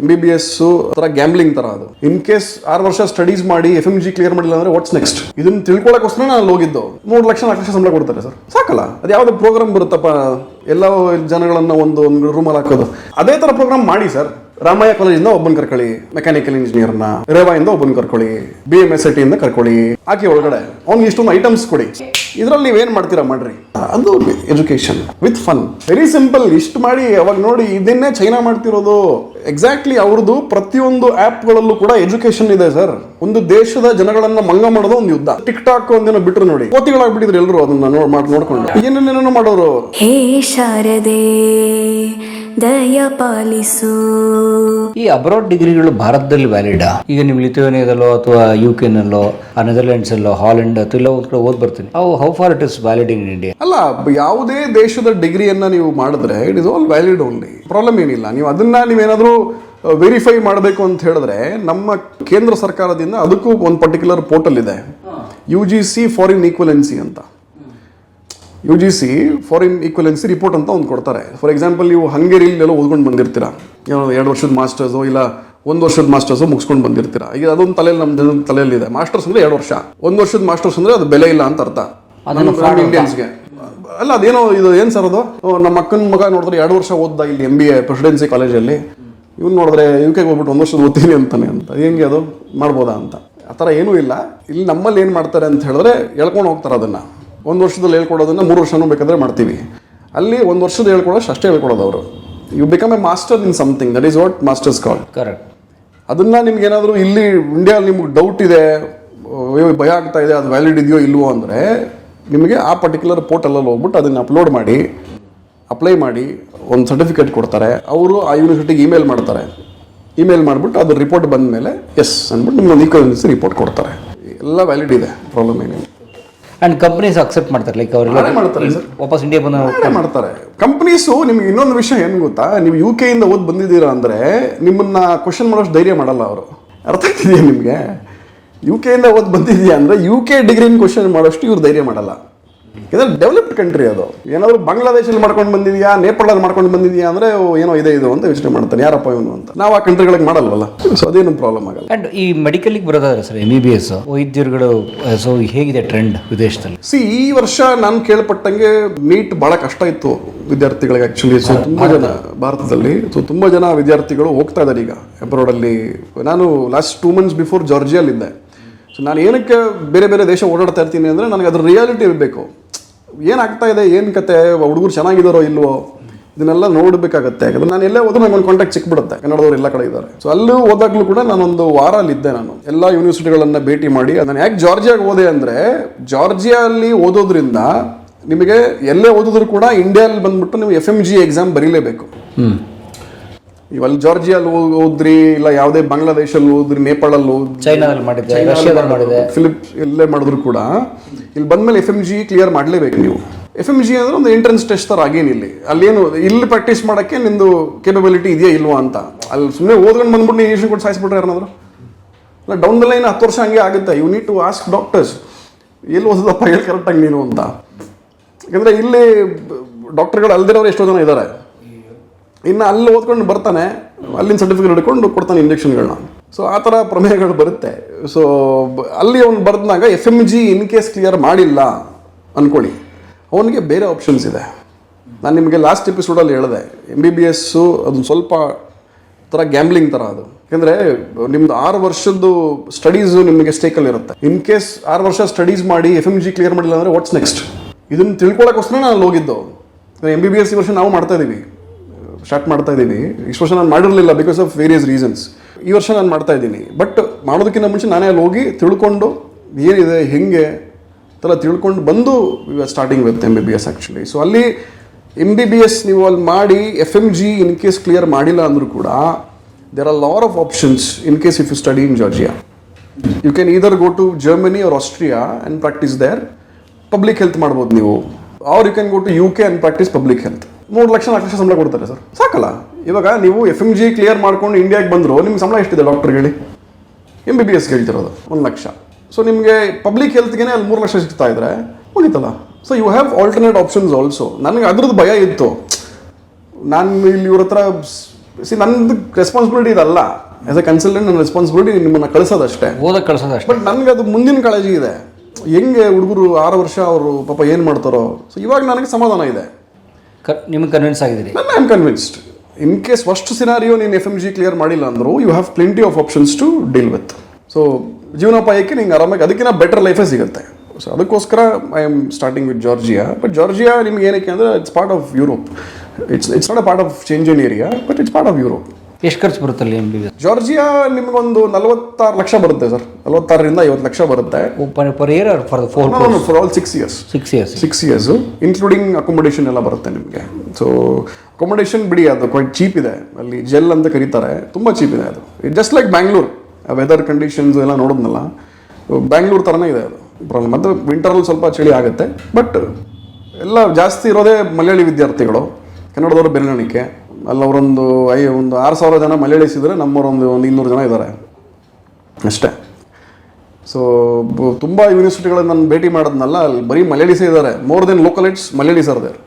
M B B S ತರ gambling ತರ ಅದು. ಇನ್ ಕೇಸ್ ಆರು ವರ್ಷ ಸ್ಟಡೀಸ್ ಮಾಡಿ ಎಫ್ ಎಂ ಜಿ ಕ್ಲಿಯರ್ ಮಾಡಿಲ್ಲ ಅಂದ್ರೆ ವಾಟ್ಸ್ ನೆಕ್ಸ್ಟ್ ಇದನ್ನ ತಿಳ್ಕೊಳಕ್ಕೋಸ್ಕರ ನಾನು ಹೋಗಿದ್ದು. ಮೂರು ಲಕ್ಷ, ನಾಲ್ಕು ಲಕ್ಷ ಸಂಬಳ ಕೊಡ್ತಾರೆ ಸರ್. ಸಾಕಲ್ಲ. ಅದು ಯಾವ್ದು ಪ್ರೋಗ್ರಾಮ್ ಬರುತ್ತಪ್ಪ? ಎಲ್ಲ ಜನಗಳನ್ನ ಒಂದು ಒಂದು ರೂಮಲ್ಲಿ ಹಾಕೋದು. ಅದೇ ತರ ಪ್ರೋಗ್ರಾಮ್ ಮಾಡಿ ಸರ್. ರಾಮಯ್ಯ ಕಾಲೇಜಿಂದ ಒಬ್ಬನ್ ಕರ್ಕೊಳ್ಳಿ. ಮೆಕ್ಯಾನಿಕಲ್ ಇಂಜಿನಿಯರ್ನ ರೇವಾಯಿಂದ ಒಬ್ಬನ್ ಕರ್ಕೊಳ್ಳಿ. ಬಿ ಎಂ ಎಸ್ ಐ ಟಿಯಿಂದ ಕರ್ಕೊಳ್ಳಿ. ಆಕೆ ಒಳಗಡೆ. ಅವ್ನಿಗೆ ಇಷ್ಟೊಂದು ಐಟಮ್ಸ್ ಕೊಡಿ. ಇದ್ರಲ್ಲಿ ನೀವೇನ್ ಮಾಡ್ತೀರಾ? ಮಾಡ್ರಿ. ಅದು education with fun very simple ಇಷ್ಟು ಮಾಡಿ ಅವಾಗ ನೋಡಿ, ಇದನ್ನೇ ಚೈನಾ ಮಾಡ್ತಿರೋದು. ಎಕ್ಸಾಕ್ಟ್ಲಿ ಅವ್ರದ್ದು ಪ್ರತಿಯೊಂದು ಆ್ಯಪ್ಗಳಲ್ಲೂ ಕೂಡ ಎಜುಕೇಶನ್ ಇದೆ ಸರ್ ಒಂದು ದೇಶದ ಜನಗಳನ್ನ ಮಂಗ ಮಾಡೋದು ಒಂದು ಯುದ್ಧ. ಟಿಕ್ ಟಾಕ್ ಒಂದಿನ ಬಿಟ್ರು ನೋಡಿ. ಕೋತಿಗಳಾಗ್ಬಿಟ್ಟಿದ್ರು ಎಲ್ಲರೂ ಅದನ್ನ ನೋಡ್ ಮಾಡ್- ನೋಡ್ಕೊಂಡು. ಏನೇನೇನೋ ಮಾಡೋರು. ಹೇ ಶಾರದೆ ದಯ ಪಾಲಿಸು. ಈ ಅಬ್ರಾಡ್ ಡಿಗ್ರಿಗಳು ಭಾರತದಲ್ಲಿ ವ್ಯಾಲಿಡಾ ಈಗ ನೀವು ಲಿಥುವೇನಿಯಾದಲ್ಲೋ ಅಥವಾ ಯು ಕೆನಲ್ಲೋ ನೆದರ್ಲೆಂಡ್ಸ್ ಅಲ್ಲೋ ಹಾಲೆಂಡ್ ಅಥವಾ ಇಲ್ಲ ಒಂದ್ ಕಡೆ ಓದ್ ಬರ್ತೀನಿ. ಅವು how far it is valid in India ಅಲ್ಲ ಯಾವುದೇ ದೇಶದ ಡಿಗ್ರಿಯನ್ನ ನೀವು ಮಾಡಿದ್ರೆ it is all valid only problem ಏನಿಲ್ಲ. ನೀವು ಅದನ್ನ ನೀವೇನಾದ್ರೂ ವೆರಿಫೈ ಮಾಡಬೇಕು ಅಂತ ಹೇಳಿದ್ರೆ ನಮ್ಮ ಕೇಂದ್ರ ಸರ್ಕಾರದಿಂದ ಅದಕ್ಕೂ ಒಂದು ಪರ್ಟಿಕ್ಯುಲರ್ ಪೋರ್ಟಲ್ ಇದೆ. U G C foreign equivalency ಅಂತ. U G C foreign equivalency report ಅಂತ ಒಂದು ಕೊಡ್ತಾರೆ. ಫಾರ್ ಎಕ್ಸಾಂಪಲ್ ನೀವು ಹಂಗೇರಿಲಿ ಎಲ್ಲ ಓದ್ಕೊಂಡು ಬಂದಿರ್ತೀರಾ. ಏನೋ ಎರಡು ವರ್ಷದ ಮಾಸ್ಟರ್ಸು ಇಲ್ಲ ಒಂದು ವರ್ಷದ ಮಾಸ್ಟರ್ಸ್ ಮುಗಿಸ್ಕೊಂಡು ಬಂದಿರ್ತೀರಾ. ಈಗ ಅದೊಂದು ತಲೆಯಲ್ಲಿ ನಮ್ಮ ಜನ ತಲೆಯಲ್ಲಿದೆ. ಮಾಸ್ಟರ್ಸ್ ಅಂದ್ರೆ ಎರಡು ವರ್ಷ. ಒಂದು ವರ್ಷದ ಮಾಸ್ಟರ್ಸ್ ಅಂದ್ರೆ ಅದು ಬೆಲೆ ಇಲ್ಲ ಅಂತ ಅರ್ಥ. ಇಂಡಿಯನ್ಸ್ಗೆ ಅಲ್ಲ ಅದೇನೋ ಇದು ಏನು ಸರ್ ಅದು? ನಮ್ಮ ಅಕ್ಕನ ಮಗ ನೋಡಿದ್ರೆ ಎರಡು ವರ್ಷ ಓದ್ದ ಇಲ್ಲಿ ಎಂ ಬಿ ಎ ಪ್ರೆಸಿಡೆನ್ಸಿ ಕಾಲೇಜಲ್ಲಿ ಇವ್ನು ನೋಡಿದ್ರೆ ಯು ಕೆಗೆ ಹೋಗ್ಬಿಟ್ಟು ಒಂದು ವರ್ಷದ ಓದ್ತೀನಿ ಅಂತಾನೆ ಅಂತ. ಹೆಂಗೆ ಅದು? ಮಾಡ್ಬೋದಾ ಅಂತ. ಆ ಥರ ಏನೂ ಇಲ್ಲ. ಇಲ್ಲಿ ನಮ್ಮಲ್ಲಿ ಏನು ಮಾಡ್ತಾರೆ ಅಂತ ಹೇಳಿದ್ರೆ ಹೇಳ್ಕೊಂಡು ಹೋಗ್ತಾರೆ ಅದನ್ನು. ಒಂದು ವರ್ಷದಲ್ಲಿ ಹೇಳ್ಕೊಡೋದನ್ನು ಮೂರು ವರ್ಷನೂ ಬೇಕಾದರೆ ಮಾಡ್ತೀವಿ. ಅಲ್ಲಿ ಒಂದು ವರ್ಷದ ಹೇಳ್ಕೊಡೋಷ್ಟು ಅಷ್ಟೇ ಹೇಳ್ಕೊಡೋದು ಅವರು. You become a master in something that is what masters call correct ಅದನ್ನು ನಿಮ್ಗೇನಾದರೂ ಇಲ್ಲಿ ಇಂಡಿಯಾದಲ್ಲಿ ನಿಮ್ಗೆ ಡೌಟ್ ಇದೆ ಭಯ ಆಗ್ತಾ ಇದೆ ಅದು ವ್ಯಾಲಿಡ್ ಇದೆಯೋ ಇಲ್ವೋ ಅಂದರೆ ನಿಮಗೆ ಆ ಪರ್ಟಿಕ್ಯುಲರ್ ಪೋರ್ಟಲಲ್ಲಿ ಹೋಗ್ಬಿಟ್ಟು ಅದನ್ನು ಅಪ್ಲೋಡ್ ಮಾಡಿ. ಅಪ್ಲೈ ಮಾಡಿ ಒಂದು ಸರ್ಟಿಫಿಕೇಟ್ ಕೊಡ್ತಾರೆ. ಅವರು ಆ ಯೂನಿವರ್ಸಿಟಿಗೆ ಇಮೇಲ್ ಮಾಡ್ತಾರೆ. ಇಮೇಲ್ ಮಾಡಿಬಿಟ್ಟು ಅದು ರಿಪೋರ್ಟ್ ಬಂದ ಮೇಲೆ ಎಸ್ ಅಂದ್ಬಿಟ್ಟು ನಿಮ್ಮ ಒಂದು ಈಕ್ವಲೆನ್ಸಿ ರಿಪೋರ್ಟ್ ಕೊಡ್ತಾರೆ. ಎಲ್ಲ ವ್ಯಾಲಿಡ್ ಇದೆ ಪ್ರಾಬ್ಲಮ್ ಏನಿಲ್ಲ. ಆ್ಯಂಡ್ ಕಂಪ್ನೀಸ್ ಅಕ್ಸೆಪ್ಟ್ ಮಾಡ್ತಾರೆ ಲೈಕ್ ಅವರೆಲ್ಲ ಮಾಡೇ ಮಾಡ್ತಾರೆ ಸರ್ ವಾಪಸ್ ಇಂಡಿಯಾ ಬಂದ ಮಾಡೇ ಮಾಡ್ತಾರೆ. ಕಂಪ್ನೀಸು ನಿಮ್ಗೆ ಇನ್ನೊಂದು ವಿಷಯ ಏನು ಗೊತ್ತಾ? ನೀವು ಯು ಕೆಯಿಂದ ಓದ್ ಬಂದಿದ್ದೀರಾ ಅಂದರೆ ನಿಮ್ಮನ್ನು ಕ್ವಶನ್ ಮಾಡೋಷ್ಟು ಧೈರ್ಯ ಮಾಡಲ್ಲ ಅವರು. ಅರ್ಥ ಆಗ್ತಿದೆಯಾ ನಿಮಗೆ? ಯು ಕೆಯಿಂದ ಓದಿ ಬಂದಿದೆಯಾ ಅಂದರೆ ಯು ಕೆ ಡಿಗ್ರಿನ ಕ್ವಶನ್ ಮಾಡೋಷ್ಟು ಇವ್ರು ಧೈರ್ಯ ಮಾಡಲ್ಲ. ಯಾಕಂದ್ರೆ ಡೆವಲಪ್ಡ್ ಕಂಟ್ರಿ ಅದು. ಏನಾದರೂ ಬಾಂಗ್ಲಾದೇಶಲ್ಲಿ ಮಾಡ್ಕೊಂಡು ಬಂದಿದ್ಯಾ ನೇಪಾಳಲ್ಲಿ ಮಾಡ್ಕೊಂಡು ಬಂದಿದ್ಯಾ ಅಂದರೆ ಏನೋ ಇದೆ ಇದು ಅಂತ ಯೋಚನೆ ಮಾಡ್ತಾನೆ. ಯಾರಪ್ಪ ಇವನು ಅಂತ. ನಾವು ಆ ಕಂಟ್ರಿಗಳಿಗೆ ಮಾಡಲ್ವಲ್ಲ? ಸೊ ಅದೇನು ಪ್ರಾಬ್ಲಮ್ ಆಗಲ್ಲ. ಅಂಡ್ ಈ ಮೆಡಿಕಲ್ಗೆ ಬರೋದಾದ್ರೆ sir M B B S ವೈದ್ಯರುಗಳು so ಹೇಗಿದೆ ಟ್ರೆಂಡ್ ವಿದೇಶದಲ್ಲಿ? ಸಿ ಈ ವರ್ಷ ನಾನು ಕೇಳ್ಪಟ್ಟಂಗೆ ನೀಟ್ ಬಹಳ ಕಷ್ಟ ಇತ್ತು ವಿದ್ಯಾರ್ಥಿಗಳಿಗೆ ಆಕ್ಚುಲಿ ಸೊ ತುಂಬಾ ಜನ ಭಾರತದಲ್ಲಿ. ಸೊ ತುಂಬಾ ಜನ ವಿದ್ಯಾರ್ಥಿಗಳು ಹೋಗ್ತಾ ಇದ್ದಾರೆ ಈಗ ಅಬ್ರೋಡ್ ಅಲ್ಲಿ. ನಾನು ಲಾಸ್ಟ್ ಟೂ ಮಂತ್ಸ್ ಬಿಫೋರ್ ಜಾರ್ಜಿಯಲ್ಲಿದ್ದೆ ಸೊ ನಾನು ಏನಕ್ಕೆ ಬೇರೆ ಬೇರೆ ದೇಶ ಓಡಾಡ್ತಾ ಇರ್ತೀನಿ ಅಂದರೆ ನನಗೆ ಅದ್ರ ರಿಯಾಲಿಟಿ ಇರಬೇಕು ಏನಾಗ್ತಾ ಇದೆ, ಏನು ಕತೆ, ಹುಡುಗರು ಚೆನ್ನಾಗಿದ್ದಾರೋ ಇಲ್ವೋ, ಇದನ್ನೆಲ್ಲ ನೋಡಬೇಕಾಗತ್ತೆ. ಯಾಕಂದ್ರೆ ನಾನು ಎಲ್ಲೇ ಹೋದ್ರೆ ನನಗೆ ಒಂದು ಕಾಂಟ್ಯಾಕ್ಟ್ ಸಿಕ್ಬಿಡುತ್ತೆ, ಕನ್ನಡದವ್ರು ಎಲ್ಲ ಕಡೆ ಇದ್ದಾರೆ. ಸೊ ಅಲ್ಲೂ ಹೋದಾಗಲೂ ಕೂಡ ನಾನೊಂದು ವಾರ ಅಲ್ಲಿದ್ದೆ ನಾನು. ಎಲ್ಲ ಯೂನಿವರ್ಸಿಟಿಗಳನ್ನು ಭೇಟಿ ಮಾಡಿ, ನಾನು ಯಾಕೆ ಜಾರ್ಜಿಯಾಗೆ ಹೋದೆ ಅಂದರೆ, ಜಾರ್ಜಿಯಲ್ಲಿ ಓದೋದ್ರಿಂದ ನಿಮಗೆ ಎಲ್ಲೇ ಓದಿದ್ರು ಕೂಡ ಇಂಡಿಯಾದಲ್ಲಿ ಬಂದ್ಬಿಟ್ಟು ನೀವು ಎಫ್ ಎಂ ಜಿ ಎಕ್ಸಾಮ್ ಬರೀಲೇಬೇಕು. ಅಲ್ಲಿ ಜಾರ್ಜಿಯಲ್ಲಿ ಹೋದ್ರಿ ಇಲ್ಲ ಯಾವುದೇ ಬಾಂಗ್ಲಾದೇಶಲ್ಲಿ ಹೋದ್ರಿ ನೇಪಾಳಲ್ಲಿ ಹೋದ್ರಿ ಚೈನಾದಲ್ಲಿ ಮಾಡಿದ್ದೆ ರಷ್ಯಾದಲ್ಲಿ ಮಾಡಿದೆ ಫಿಲಿಪ್ ಎಲ್ಲೇ ಮಾಡಿದ್ರು ಕೂಡ. ಇಲ್ಲಿ ಬಂದ್ಮೇಲೆ ಎಫ್ ಎಂ ಜಿ ಕ್ಲಿಯರ್ ಮಾಡಲೇಬೇಕು ನೀವು. ಎಫ್ ಎಂ ಜಿ ಅಂದ್ರೆ ಒಂದು ಎಂಟ್ರೆನ್ಸ್ ಟೆಸ್ಟ್ ಇಲ್ಲಿ. ಆಗೇನಿಲ್ಲಿ ಅಲ್ಲೇನು ಇಲ್ಲಿ ಪ್ರಾಕ್ಟೀಸ್ ಮಾಡೋಕ್ಕೆ ನಿಂದು ಕೇಪಬಿಲಿಟಿ ಇದೆಯಾ ಇಲ್ವಾ ಅಂತ. ಅಲ್ಲಿ ಸುಮ್ಮನೆ ಓದ್ಕೊಂಡು ಬಂದ್ಬಿಟ್ಟು ನೀವು ಇಂಜೆಕ್ಷನ್ ಕೊಟ್ಟು ಸಾಯಿಸ್ಬಿಟ್ರೆ ಯಾರನ್ನಾದ್ರು? ಅಲ್ಲ ಡೌನ್ ದ ಲೈನ್ ಹತ್ತು ವರ್ಷ ಹಂಗೆ ಆಗುತ್ತೆ. You need to ask doctors ಎಲ್ಲಿ ಓದದಪ್ಪ? ಹೇಳಿ ಕರೆಕ್ಟಾಗಿ ನೀನು ಅಂತ. ಯಾಕಂದರೆ ಇಲ್ಲಿ ಡಾಕ್ಟರ್ಗಳು ಅಲ್ದಿರೋರು ಎಷ್ಟೋ ಜನ ಇದ್ದಾರೆ ಇನ್ನು ಅಲ್ಲಿ ಓದ್ಕೊಂಡು ಬರ್ತಾನೆ, ಅಲ್ಲಿನ ಸರ್ಟಿಫಿಕೇಟ್ ಹಿಡ್ಕೊಂಡು ಕೊಡ್ತಾನೆ ಇಂಜೆಕ್ಷನ್ಗಳನ್ನ ಸೊ ಆ ಥರ ಪ್ರಮೇಯಗಳು ಬರುತ್ತೆ. ಸೊ ಅಲ್ಲಿ ಅವ್ನು ಬರೆದಾಗ F M G in case clear ಮಾಡಿಲ್ಲ ಅಂದ್ಕೊಳ್ಳಿ ಅವನಿಗೆ ಬೇರೆ ಆಪ್ಷನ್ಸ್ ಇದೆ. ನಾನು ನಿಮಗೆ ಲಾಸ್ಟ್ ಎಪಿಸೋಡಲ್ಲಿ ಹೇಳಿದೆ ಎಂ ಬಿ ಬಿ ಎಸ್ಸು ಅದೊಂದು ಸ್ವಲ್ಪ ಥರ ಗ್ಯಾಂಬ್ಲಿಂಗ್ ಥರ ಅದು. ಯಾಕೆಂದರೆ, ನಿಮ್ದು ಆರು ವರ್ಷದ್ದು ಸ್ಟಡೀಸು ನಿಮಗೆ ಸ್ಟೇಕಲ್ಲಿ ಇರುತ್ತೆ. ಇನ್ ಕೇಸ್ ಆರು ವರ್ಷ ಸ್ಟಡೀಸ್ ಮಾಡಿ ಎಫ್ ಎಂ ಜಿ ಕ್ಲಿಯರ್ ಮಾಡಿಲ್ಲ ಅಂದರೆ ವಾಟ್ಸ್ ನೆಕ್ಸ್ಟ್ ಇದನ್ನು ತಿಳ್ಕೊಳ್ಳೋಕ್ಕೋಸ್ಕರ ನಾನು ಹೋಗಿದ್ದು. ಎಂ ಬಿ ಬಿ ಎಸ್ ಈ ವರ್ಷ ನಾವು ಮಾಡ್ತಾ ಇದ್ದೀವಿ ಸ್ಟಾರ್ಟ್ ಮಾಡ್ತಾ ಇದ್ದೀನಿ. ಇಷ್ಟು ವರ್ಷ ನಾನು ಮಾಡಿರಲಿಲ್ಲ ಬಿಕಾಸ್ ಆಫ್ ವೇರಿಯಸ್ ರೀಸನ್ಸ್ ಈ ವರ್ಷ ನಾನು ಮಾಡ್ತಾ ಇದ್ದೀನಿ. ಬಟ್ ಮಾಡೋದಕ್ಕಿಂತ ಮುಂಚೆ ನಾನೇ ಅಲ್ಲಿ ಹೋಗಿ ತಿಳ್ಕೊಂಡು ಏನಿದೆ, ಹೆಂಗೆ ಥರ ತಿಳ್ಕೊಂಡು ಬಂದು starting with M B B S actually so ಅಲ್ಲಿ ಎಂ ಬಿ ಬಿ ಎಸ್ ನೀವು ಅಲ್ಲಿ ಮಾಡಿ F M G in case clear ಮಾಡಿಲ್ಲ ಅಂದರೂ ಕೂಡ there are lot of options in case if you study in Georgia you can either go to Germany or Austria and practice there public health ಮಾಡ್ಬೋದು ನೀವು. Or you can go to U K and practice public health ಮೂರು ಲಕ್ಷ ನಾಲ್ಕು ಲಕ್ಷ ಸಂಬಳ ಕೊಡ್ತಾರೆ sir. ಸಾಕಲ್ಲ. ಇವಾಗ ನೀವು F M G clear ಮಾಡ್ಕೊಂಡು ಇಂಡಿಯಾಗೆ ಬಂದರು ನಿಮ್ಗೆ ಸಂಬಳ ಎಷ್ಟಿದೆ ಡಾಕ್ಟರ್ಗಳಿಗೆ ಎಂ ಬಿ ಬಿ ಎಸ್ ಹೇಳ್ತಿರೋದು ಒಂದು ಲಕ್ಷ. ಸೊ ನಿಮಗೆ ಪಬ್ಲಿಕ್ ಹೆಲ್ತ್ಗೆ ಅಲ್ಲಿ ಮೂರು ಲಕ್ಷ ಸಿಗ್ತಾ ಇದ್ರೆ ಮುಗೀತಲ್ಲ. So you have alternate options also ನನಗೆ ಅದ್ರದ್ದು ಭಯ ಇತ್ತು. ನಾನು ಇಲ್ಲಿ ಇವ್ರ ಹತ್ರ ಸಿ ನಂದು ರೆಸ್ಪಾನ್ಸಿಬಿಲಿಟಿ ಇದಲ್ಲ. ಆ್ಯಸ್ ಎ ಕನ್ಸಲ್ಟೆಂಟ್ ನನ್ನ ರೆಸ್ಪಾನ್ಸಿಬಿಲಿಟಿ ನಿಮ್ಮನ್ನು ಕಳಿಸೋದಷ್ಟೇ. ಓದಕ್ಕೆ ಕಳಿಸೋದಷ್ಟೇ. ಅಷ್ಟೇ ಬಟ್ ನನಗೆ ಅದು ಮುಂದಿನ ಕಾಳಜಿ ಇದೆ. ಹೆಂಗೆ ಹುಡುಗರು ಆರು ವರ್ಷ ಅವರು ಪಾಪ ಏನು ಮಾಡ್ತಾರೋ. ಸೊ ಇವಾಗ ನನಗೆ ಸಮಾಧಾನ ಇದೆ. ನಿಮಗೆ ಕನ್ವಿನ್ಸ್ ಆಗಿದ್ದೀರಿ? I am convinced in case first scenario ನೀನು ಎಫ್ ಎಂ ಜಿ ಕ್ಲಿಯರ್ ಮಾಡಿಲ್ಲ ಅಂದರೂ you have plenty of options to deal with so ಜೀವನೋಪಾಯಕ್ಕೆ ನಿಂಗೆ ಆರಾಮಾಗಿ ಅದಕ್ಕಿಂತ ಬೆಟರ್ ಲೈಫೇ ಸಿಗುತ್ತೆ. ಸೊ ಅದಕ್ಕೋಸ್ಕರ I am starting with Georgia but Georgia ನಿಮ್ಗೆ ಏನಕ್ಕೆ ಅಂದರೆ it's part of Europe it's it's not a part of change in area but it's part of Europe ಎಷ್ಟು ಖರ್ಚು ಬರುತ್ತಲ್ಲಿ ಎಂ ಬಿ ಜಾರ್ಜಿಯಾ ನಿಮಗೊಂದು ನಲವತ್ತಾರು ಲಕ್ಷ ಬರುತ್ತೆ ಸರ್. ನಲವತ್ತಾರರಿಂದ ಐವತ್ತು ಲಕ್ಷ ಬರುತ್ತೆ. Per year for four for all six years six years six years including accommodation ಎಲ್ಲ ಬರುತ್ತೆ ನಿಮಗೆ. ಸೊ ಅಕೊಮೊಡೇಷನ್ ಬಿಡಿ ಅದು ಕ್ವೈಟ್ ಚೀಪ್ ಇದೆ. ಅಲ್ಲಿ ಜೆಲ್ ಅಂತ ಕರೀತಾರೆ. ತುಂಬ ಚೀಪ್ ಇದೆ ಅದು. Just like Bangalore weather conditions ಎಲ್ಲ ನೋಡಿದ್ನಲ್ಲ. ಬ್ಯಾಂಗ್ಳೂರ್ ಥರನೇ ಇದೆ ಅದು. ಪ್ರಾಬ್ಲಮ್ ಅದು ವಿಂಟರಲ್ಲಿ ಸ್ವಲ್ಪ ಚಳಿ ಆಗುತ್ತೆ. ಬಟ್ ಎಲ್ಲ ಜಾಸ್ತಿ ಇರೋದೇ ಮಲಯಾಳಿ ವಿದ್ಯಾರ್ಥಿಗಳು. ಕನ್ನಡದವರು ಬೆರಳಿಕೆ ಅಲ್ಲಿ ಅವರೊಂದು ಐ, ಒಂದು ಆರು ಸಾವಿರ ಜನ ಮಲಯಾಳೀಸ್ ನಮ್ಮವರೊಂದು ಒಂದು ಇನ್ನೂರು ಜನ ಇದ್ದಾರೆ ಅಷ್ಟೇ. ಸೊ ತುಂಬ ಯೂನಿವರ್ಸಿಟಿಗಳನ್ನು ನಾನು ಭೇಟಿ ಮಾಡೋದ್ನಲ್ಲ, ಅಲ್ಲಿ ಬರೀ ಮಲಯಾಳೀಸೇ ಇದ್ದಾರೆ more than localites Malayalis there